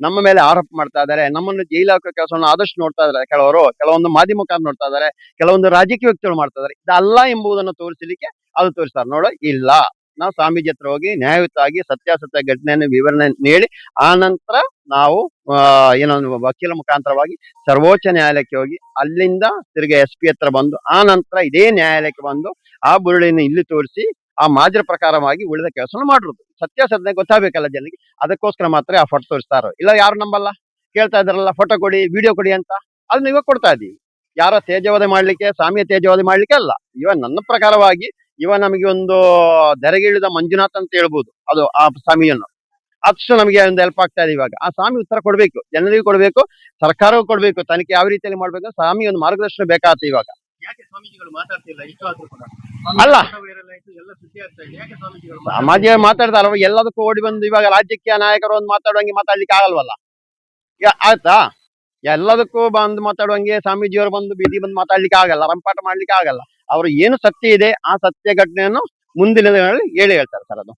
ನಮ್ಮ ಮೇಲೆ ಆರೋಪ ಮಾಡ್ತಾ ಇದ್ದಾರೆ. ನಮ್ಮನ್ನು ಜೈಲು ಹಾಕೋ ಕೆಲಸವನ್ನು ಆದಷ್ಟು ನೋಡ್ತಾ ಇದ್ದಾರೆ ಕೆಲವರು. ಕೆಲವೊಂದು ಮಾಧ್ಯಮಕಾರ ನೋಡ್ತಾ ಇದ್ದಾರೆ. ಕೆಲವೊಂದು ರಾಜಕೀಯ ವ್ಯಕ್ತಿಗಳು ಮಾಡ್ತಾ ಇದ್ದಾರೆ. ಇದಲ್ಲ ಎಂಬುದನ್ನು ತೋರಿಸಲಿಕ್ಕೆ ಅದು ತೋರಿಸ್ತಾರೆ. ನೋಡೋ, ಇಲ್ಲ. ನಾವು ಸ್ವಾಮೀಜಿ ಹತ್ರ ಹೋಗಿ ನ್ಯಾಯಯುತವಾಗಿ ಸತ್ಯಾಸತ್ಯ ಘಟನೆಯನ್ನು ವಿವರಣೆ ನೀಡಿ ಆ ನಂತರ ನಾವು ಏನೋ ವಕೀಲ ಮುಖಾಂತರವಾಗಿ ಸರ್ವೋಚ್ಚ ನ್ಯಾಯಾಲಯಕ್ಕೆ ಹೋಗಿ ಅಲ್ಲಿಂದ ತಿರುಗಿ ಎಸ್ ಪಿ ಹತ್ರ ಬಂದು ಆ ನಂತರ ಇದೇ ನ್ಯಾಯಾಲಯಕ್ಕೆ ಬಂದು ಆ ಬುರುಳಿನ ಇಲ್ಲಿ ತೋರಿಸಿ, ಆ ಮಾದರಿ ಪ್ರಕಾರವಾಗಿ ಉಳಿದ ಕೆಲಸ ಮಾಡಿರೋದು. ಸತ್ಯಾಸತ್ಯ ಗೊತ್ತಾಗಬೇಕಲ್ಲ ಜನರಿಗೆ. ಅದಕ್ಕೋಸ್ಕರ ಮಾತ್ರ ಆ ಫೋಟೋ ತೋರಿಸ್ತಾರೋ? ಇಲ್ಲ ಯಾರು ನಂಬಲ್ಲ? ಕೇಳ್ತಾ ಇದಾರಲ್ಲ ಫೋಟೋ ಕೊಡಿ, ವಿಡಿಯೋ ಕೊಡಿ ಅಂತ. ಅದನ್ನ ಇವಾಗ ಕೊಡ್ತಾ ಇದೀವಿ. ಯಾರ ತೇಜವಧೆ ಮಾಡ್ಲಿಕ್ಕೆ, ಸ್ವಾಮಿಯ ತೇಜವಧೆ ಮಾಡ್ಲಿಕ್ಕೆ ಅಲ್ಲ. ಇವಾಗ ನನ್ನ ಪ್ರಕಾರವಾಗಿ ಇವ ನಮಗೆ ಒಂದು ಧರೆಗಿಳಿದ ಮಂಜುನಾಥ್ ಅಂತ ಹೇಳ್ಬೋದು. ಅದು ಆ ಸ್ವಾಮಿಯನ್ನು. ಅಷ್ಟು ನಮಗೆ ಒಂದು ಹೆಲ್ಪ್ ಆಗ್ತಾ ಇದೆ ಇವಾಗ. ಆ ಸ್ವಾಮಿ ಉತ್ತರ ಕೊಡ್ಬೇಕು. ಜನರಿಗೂ ಕೊಡ್ಬೇಕು. ಸರ್ಕಾರವೂ ಕೊಡ್ಬೇಕು. ತನಿಖೆ ಯಾವ ರೀತಿಯಲ್ಲಿ ಮಾಡ್ಬೇಕು ಸ್ವಾಮಿ ಒಂದು ಮಾರ್ಗದರ್ಶನ ಬೇಕಾಗುತ್ತೆ ಇವಾಗ. ಅಲ್ಲ. ಸಮಾಜ ಮಾತಾಡ್ತಾರ ಎಲ್ಲದಕ್ಕೂ ಓಡಿ ಬಂದು ಇವಾಗ ರಾಜಕೀಯ ನಾಯಕರು ಒಂದು ಮಾತಾಡುವಂಗೆ ಮಾತಾಡ್ಲಿಕ್ಕೆ ಆಗಲ್ವಲ್ಲ? ಆಯ್ತಾ? ಎಲ್ಲದಕ್ಕೂ ಬಂದು ಮಾತಾಡುವಂಗೆ ಸ್ವಾಮೀಜಿಯವರು ಬಂದು ಬೀದಿ ಬಂದು ಮಾತಾಡ್ಲಿಕ್ಕೆ ಆಗಲ್ಲ. ರಂಪಾಟ ಮಾಡ್ಲಿಕ್ಕೆ ಆಗಲ್ಲ. ಅವರು ಏನು ಸತ್ಯ ಇದೆ ಆ ಸತ್ಯ ಘಟನೆಯನ್ನು ಮುಂದಿನ ದಿನಗಳಲ್ಲಿ ಹೇಳಿ ಹೇಳ್ತಾರೆ ಸರ್ ಅದು.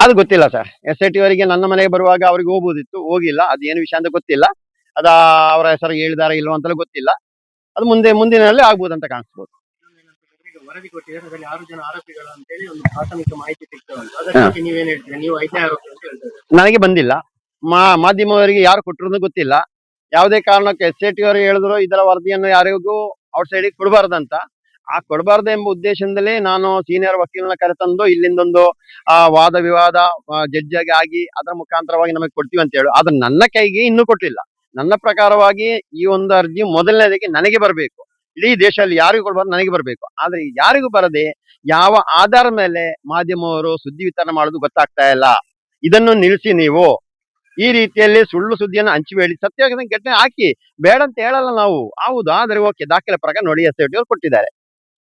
ಅದು ಗೊತ್ತಿಲ್ಲ ಸರ್. ಎಸ್ ಐ ಟಿ ಅವರಿಗೆ ನನ್ನ ಮನೆಗೆ ಬರುವಾಗ ಅವ್ರಿಗೆ ಹೋಗ್ಬೋದಿತ್ತು ಹೋಗಿಲ್ಲ. ಅದು ಏನು ವಿಷಯ ಅಂತ ಗೊತ್ತಿಲ್ಲ. ಅದ ಅವರ ಹೆಸರು ಹೇಳಿದಾರ ಇಲ್ವೋ ಅಂತಲೂ ಗೊತ್ತಿಲ್ಲ. ಅದು ಮುಂದೆ ಮುಂದಿನಲ್ಲಿ ಆಗ್ಬೋದು ಅಂತ ಕಾಣಿಸ್ಬೋದು. ನನಗೆ ಬಂದಿಲ್ಲ. ಮಾ, ಮಾಧ್ಯಮದವರಿಗೆ ಯಾರು ಕೊಟ್ಟಿರೋದು ಗೊತ್ತಿಲ್ಲ. ಯಾವುದೇ ಕಾರಣಕ್ಕೆ ಎಸ್ ಐ ಅವರು ಹೇಳಿದ್ರು ಇದರ ವರದಿಯನ್ನು ಯಾರಿಗೂ ಔಟ್ ಸೈಡ್ ಕೊಡಬಾರ್ದಂತ. ಆ ಕೊಡಬಾರ್ದು ಎಂಬ ಉದ್ದೇಶದಿಂದಲೇ ನಾನು ಸೀನಿಯರ್ ವಕೀಲನ ಕರೆತಂದು ಇಲ್ಲಿಂದೊಂದು, ಆ, ವಾದ ವಿವಾದ ಜಡ್ಜ್ ಆಗಿ ಆಗಿ ಅದರ ಮುಖಾಂತರವಾಗಿ ನಮಗೆ ಕೊಡ್ತೀವಿ ಅಂತ ಹೇಳಿ. ಆದ್ರೆ ನನ್ನ ಕೈಗೆ ಇನ್ನೂ ಕೊಟ್ಟಿಲ್ಲ. ನನ್ನ ಪ್ರಕಾರವಾಗಿ ಈ ಒಂದು ಅರ್ಜಿ ಮೊದಲನೇದಕ್ಕೆ ನನಗೆ ಬರಬೇಕು. ಇಡೀ ದೇಶದಲ್ಲಿ ಯಾರಿಗೂ ಕೊಡಬಾರ್ದು, ನನಗೆ ಬರಬೇಕು. ಆದ್ರೆ ಯಾರಿಗೂ ಬರದೆ ಯಾವ ಆಧಾರ ಮೇಲೆ ಮಾಧ್ಯಮವರು ಸುದ್ದಿ ವಿತರಣೆ ಮಾಡೋದು ಗೊತ್ತಾಗ್ತಾ ಇಲ್ಲ. ಇದನ್ನು ನಿಲ್ಲಿಸಿ ನೀವು. ಈ ರೀತಿಯಲ್ಲಿ ಸುಳ್ಳು ಸುದ್ದಿಯನ್ನು ಹಂಚಿಬೇಡಿ ಸತ್ಯ ಘಟನೆ ಹಾಕಿ ಬೇಡ ಅಂತ ಹೇಳಲ್ಲ ನಾವು. ಹೌದು, ಆದರೆ ಓಕೆ, ದಾಖಲೆ ಪ್ರಕಾರ ನೋಡಿ ಎಸ್ ಐ ಕೊಟ್ಟಿದ್ದಾರೆ.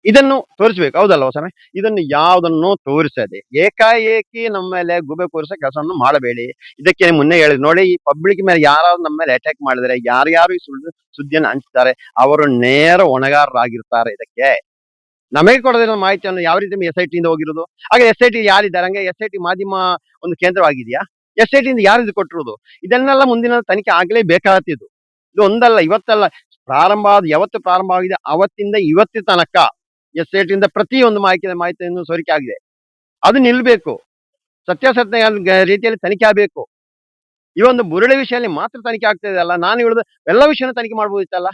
ಇದನ್ನು ತೋರಿಸ್ಬೇಕು, ಹೌದಲ್ವ ಸ್ವಾಮಿ? ಇದನ್ನು ಯಾವುದನ್ನು ತೋರಿಸದೆ, ಏಕಾಏಕಿ ನಮ್ಮ ಮೇಲೆ ಗುಬೆ ಕೂರಿಸೋ ಕೆಲಸವನ್ನು ಮಾಡಬೇಡಿ. ಇದಕ್ಕೆ ಮುನ್ನೆ ಹೇಳಿದ್ರು ನೋಡಿ, ಈ ಪಬ್ಲಿಕ್ ಮೇಲೆ ಯಾರಾದ್ರು ನಮ್ಮ ಮೇಲೆ ಅಟ್ಯಾಕ್ ಮಾಡಿದರೆ, ಯಾರ್ಯಾರು ಈ ಸುಳ್ಳು ಸುದ್ದಿಯನ್ನು ಹಂಚ್ತಾರೆ, ಅವರು ನೇರ ಹೊಣೆಗಾರರಾಗಿರ್ತಾರೆ ಇದಕ್ಕೆ. ನಮಗೆ ಕೊಡದಿರೋ ಮಾಹಿತಿಯನ್ನು ಯಾವ ರೀತಿ ಎಸ್ ಐ ಟಿಯಿಂದ ಹೋಗಿರೋದು? ಹಾಗೆ ಎಸ್ ಐ ಟಿ ಯಾರಿದ್ದಾರೆ? ಹಂಗೆ ಎಸ್ ಐ ಟಿ ಮಾಧ್ಯಮ ಒಂದು ಕೇಂದ್ರವಾಗಿದೆಯಾ? ಎಸ್ ಇಂದ ಯಾರು ಇದು ಕೊಟ್ಟಿರೋದು ಇದನ್ನೆಲ್ಲ ಮುಂದಿನ ತನಿಖೆ ಆಗಲೇ ಬೇಕಾಗ್ತಿದ್ದು ಇದು. ಒಂದಲ್ಲ, ಇವತ್ತಲ್ಲ. ಪ್ರಾರಂಭ ಆದ ಯಾವತ್ತು ಪ್ರಾರಂಭ ಆಗಿದೆ? ಅವತ್ತಿಂದ ಇವತ್ತಿನ ತನಕ ಎಸ್ಟೇಟ್ ಇಂದ ಪ್ರತಿ ಪ್ರತಿಯೊಂದು ಮಾಹಿತಿ ಮಾಹಿತಿಯನ್ನು ಸೋರಿಕೆ ಆಗಿದೆ. ಅದು ನಿಲ್ಬೇಕು. ಸತ್ಯಾಸತ್ಯ ರೀತಿಯಲ್ಲಿ ತನಿಖೆ ಆಗಬೇಕು. ಈ ಒಂದು ಬುರುಳಿ ವಿಷಯದಲ್ಲಿ ಮಾತ್ರ ತನಿಖೆ ಆಗ್ತಾ ಇದೆ ಅಲ್ಲ? ನಾನು ಹೇಳುದು ಎಲ್ಲ ವಿಷಯನ ತನಿಖೆ ಮಾಡ್ಬೋದಿತ್ತಲ್ಲ?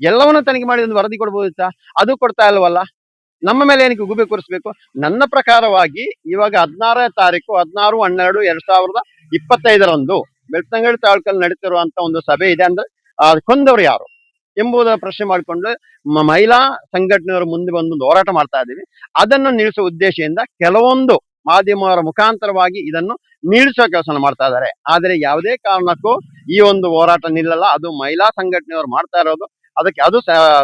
ಎಲ್ಲವನ್ನೂ ತನಿಖೆ ಮಾಡಿ ಒಂದು ವರದಿ ಕೊಡ್ಬೋದಿತ್ತ? ಅದು ಕೊಡ್ತಾ ಇಲ್ವಲ್ಲ? ನಮ್ಮ ಮೇಲೆ ಏನಕ್ಕೆ ಗುಬೆ ಕೂರಿಸ್ಬೇಕು? ನನ್ನ ಪ್ರಕಾರವಾಗಿ ಇವಾಗ ಹದಿನಾರನೇ ತಾರೀಕು, ಹದಿನಾರು, ಹನ್ನೆರಡು, ಎರಡ್ ಸಾವಿರದ ಇಪ್ಪತ್ತೈದರಂದು ಬೆಳ್ತಂಗಡಿ ತಾಲೂಕಲ್ಲಿ ನಡೀತಿರುವಂತ ಒಂದು ಸಭೆ ಇದೆ ಅಂದ್ರೆ ಕೊಂದವರು ಯಾರು ಎಂಬುದರ ಪ್ರಶ್ನೆ ಮಾಡಿಕೊಂಡು ಮಹಿಳಾ ಸಂಘಟನೆಯವರು ಮುಂದೆ ಬಂದು ಹೋರಾಟ ಮಾಡ್ತಾ ಇದ್ದೀವಿ. ಅದನ್ನು ನಿಲ್ಲಿಸುವ ಉದ್ದೇಶದಿಂದ ಕೆಲವೊಂದು ಮಾಧ್ಯಮವರ ಮುಖಾಂತರವಾಗಿ ಇದನ್ನು ನಿಲ್ಲಿಸುವ ಕೆಲಸ ಮಾಡ್ತಾ ಇದ್ದಾರೆ. ಆದರೆ ಯಾವುದೇ ಕಾರಣಕ್ಕೂ ಈ ಒಂದು ಹೋರಾಟ ನಿಲ್ಲಲ್ಲ. ಅದು ಮಹಿಳಾ ಸಂಘಟನೆಯವರು ಮಾಡ್ತಾ ಇರೋದು. ಅದಕ್ಕೆ ಅದು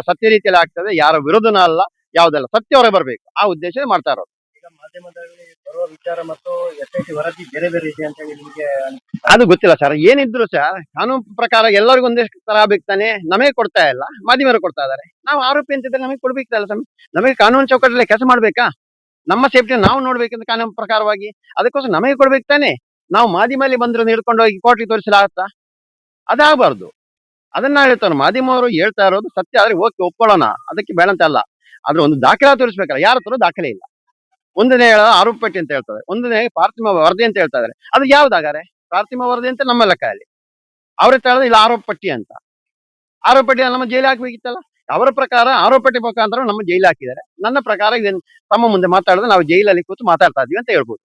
ಸತ್ಯ ರೀತಿಯಲ್ಲಿ ಆಗ್ತದೆ. ಯಾರ ವಿರೋಧನ ಅಲ್ಲ. ಯಾವುದಲ್ಲ. ಸತ್ಯವರೇ ಬರಬೇಕು. ಆ ಉದ್ದೇಶ ಮಾಡ್ತಾ ಇರೋದು. ಅದು ಗೊತ್ತಿಲ್ಲ ಸರ್ ಏನಿದ್ರು ಸರ್ ಕಾನೂನು ಪ್ರಕಾರ ಎಲ್ಲರಿಗೂ ಒಂದೇ ತರ ಬೇಕಾನೆ ನಮಗೆ ಕೊಡ್ತಾ ಇಲ್ಲ. ಮಾಧ್ಯಮರು ಕೊಡ್ತಾ ಇದಾರೆ ನಾವು ಆರೋಪಿ ಅಂತಿದ್ರೆ ನಮಗೆ ಕೊಡ್ಬೇಕಲ್ಲ ಸ್ವಾಮಿ ನಮಗೆ ಕಾನೂನು ಚೌಕಟ್ಟಲ್ಲಿ ಕೆಲಸ ಮಾಡ್ಬೇಕಾ? ನಮ್ಮ ಸೇಫ್ಟಿ ನಾವು ನೋಡ್ಬೇಕಂತ ಕಾನೂನು ಪ್ರಕಾರವಾಗಿ ಅದಕ್ಕೋಸ್ಕರ ನಮಗೆ ಕೊಡ್ಬೇಕು ತಾನೆ? ನಾವು ಮಾಧ್ಯಮಲ್ಲಿ ಬಂದ್ರೆ ಹಿಡ್ಕೊಂಡು ಹೋಗಿ ಕೋರ್ಟಿಗೆ ತೋರಿಸಲಾಗತ್ತಾ? ಅದಾಗಬಾರ್ದು. ಅದನ್ನ ಹೇಳ್ತಾರೆ ಮಾಧ್ಯಮವರು ಹೇಳ್ತಾ ಇರೋದು ಸತ್ಯ, ಆದ್ರೆ ಓಕೆ ಒಪ್ಕೊಳ್ಳೋಣ. ಅದಕ್ಕೆ ಬೇಡಂತ ಅಲ್ಲ. ಆದ್ರೆ ಒಂದು ದಾಖಲೆ ತೋರಿಸ್ಬೇಕಲ್ಲ. ಯಾರ ಹತ್ರ ದಾಖಲೆ ಇಲ್ಲ. ಒಂದನೇ ಆರೋಪ ಪಟ್ಟಿ ಅಂತ ಹೇಳ್ತಾರೆ ಒಂದನೇ ಪಾರ್ಥಿಮ ವರದಿ ಅಂತ ಹೇಳ್ತಾ ಇದಾರೆ. ಅದು ಯಾವ್ದಾಗಾರೆ? ಪಾರ್ಥಿಮ ವರದಿ ಅಂತ ನಮ್ಮ ಲೆಕ್ಕದಲ್ಲಿ. ಅವ್ರ ಹತ್ರ ಹೇಳೋದು ಇಲ್ಲ, ಆರೋಪ ಪಟ್ಟಿ ಅಂತ. ಆರೋಪ ಪಟ್ಟಿ ನಮ್ಮ ಜೈಲು ಹಾಕ್ಬೇಕಿತ್ತಲ್ಲ? ಅವರ ಪ್ರಕಾರ ಆರೋಪ ಪಟ್ಟಿ ಮುಖಾಂತರ ನಮ್ಮ ಜೈಲು ಹಾಕಿದ್ದಾರೆ. ನನ್ನ ಪ್ರಕಾರ ಇದನ್ನ ತಮ್ಮ ಮುಂದೆ ಮಾತಾಡಿದ್ರೆ ನಾವು ಜೈಲಲ್ಲಿ ಕೂತು ಮಾತಾಡ್ತಾ ಇದೀವಿ ಅಂತ ಹೇಳ್ಬೋದು.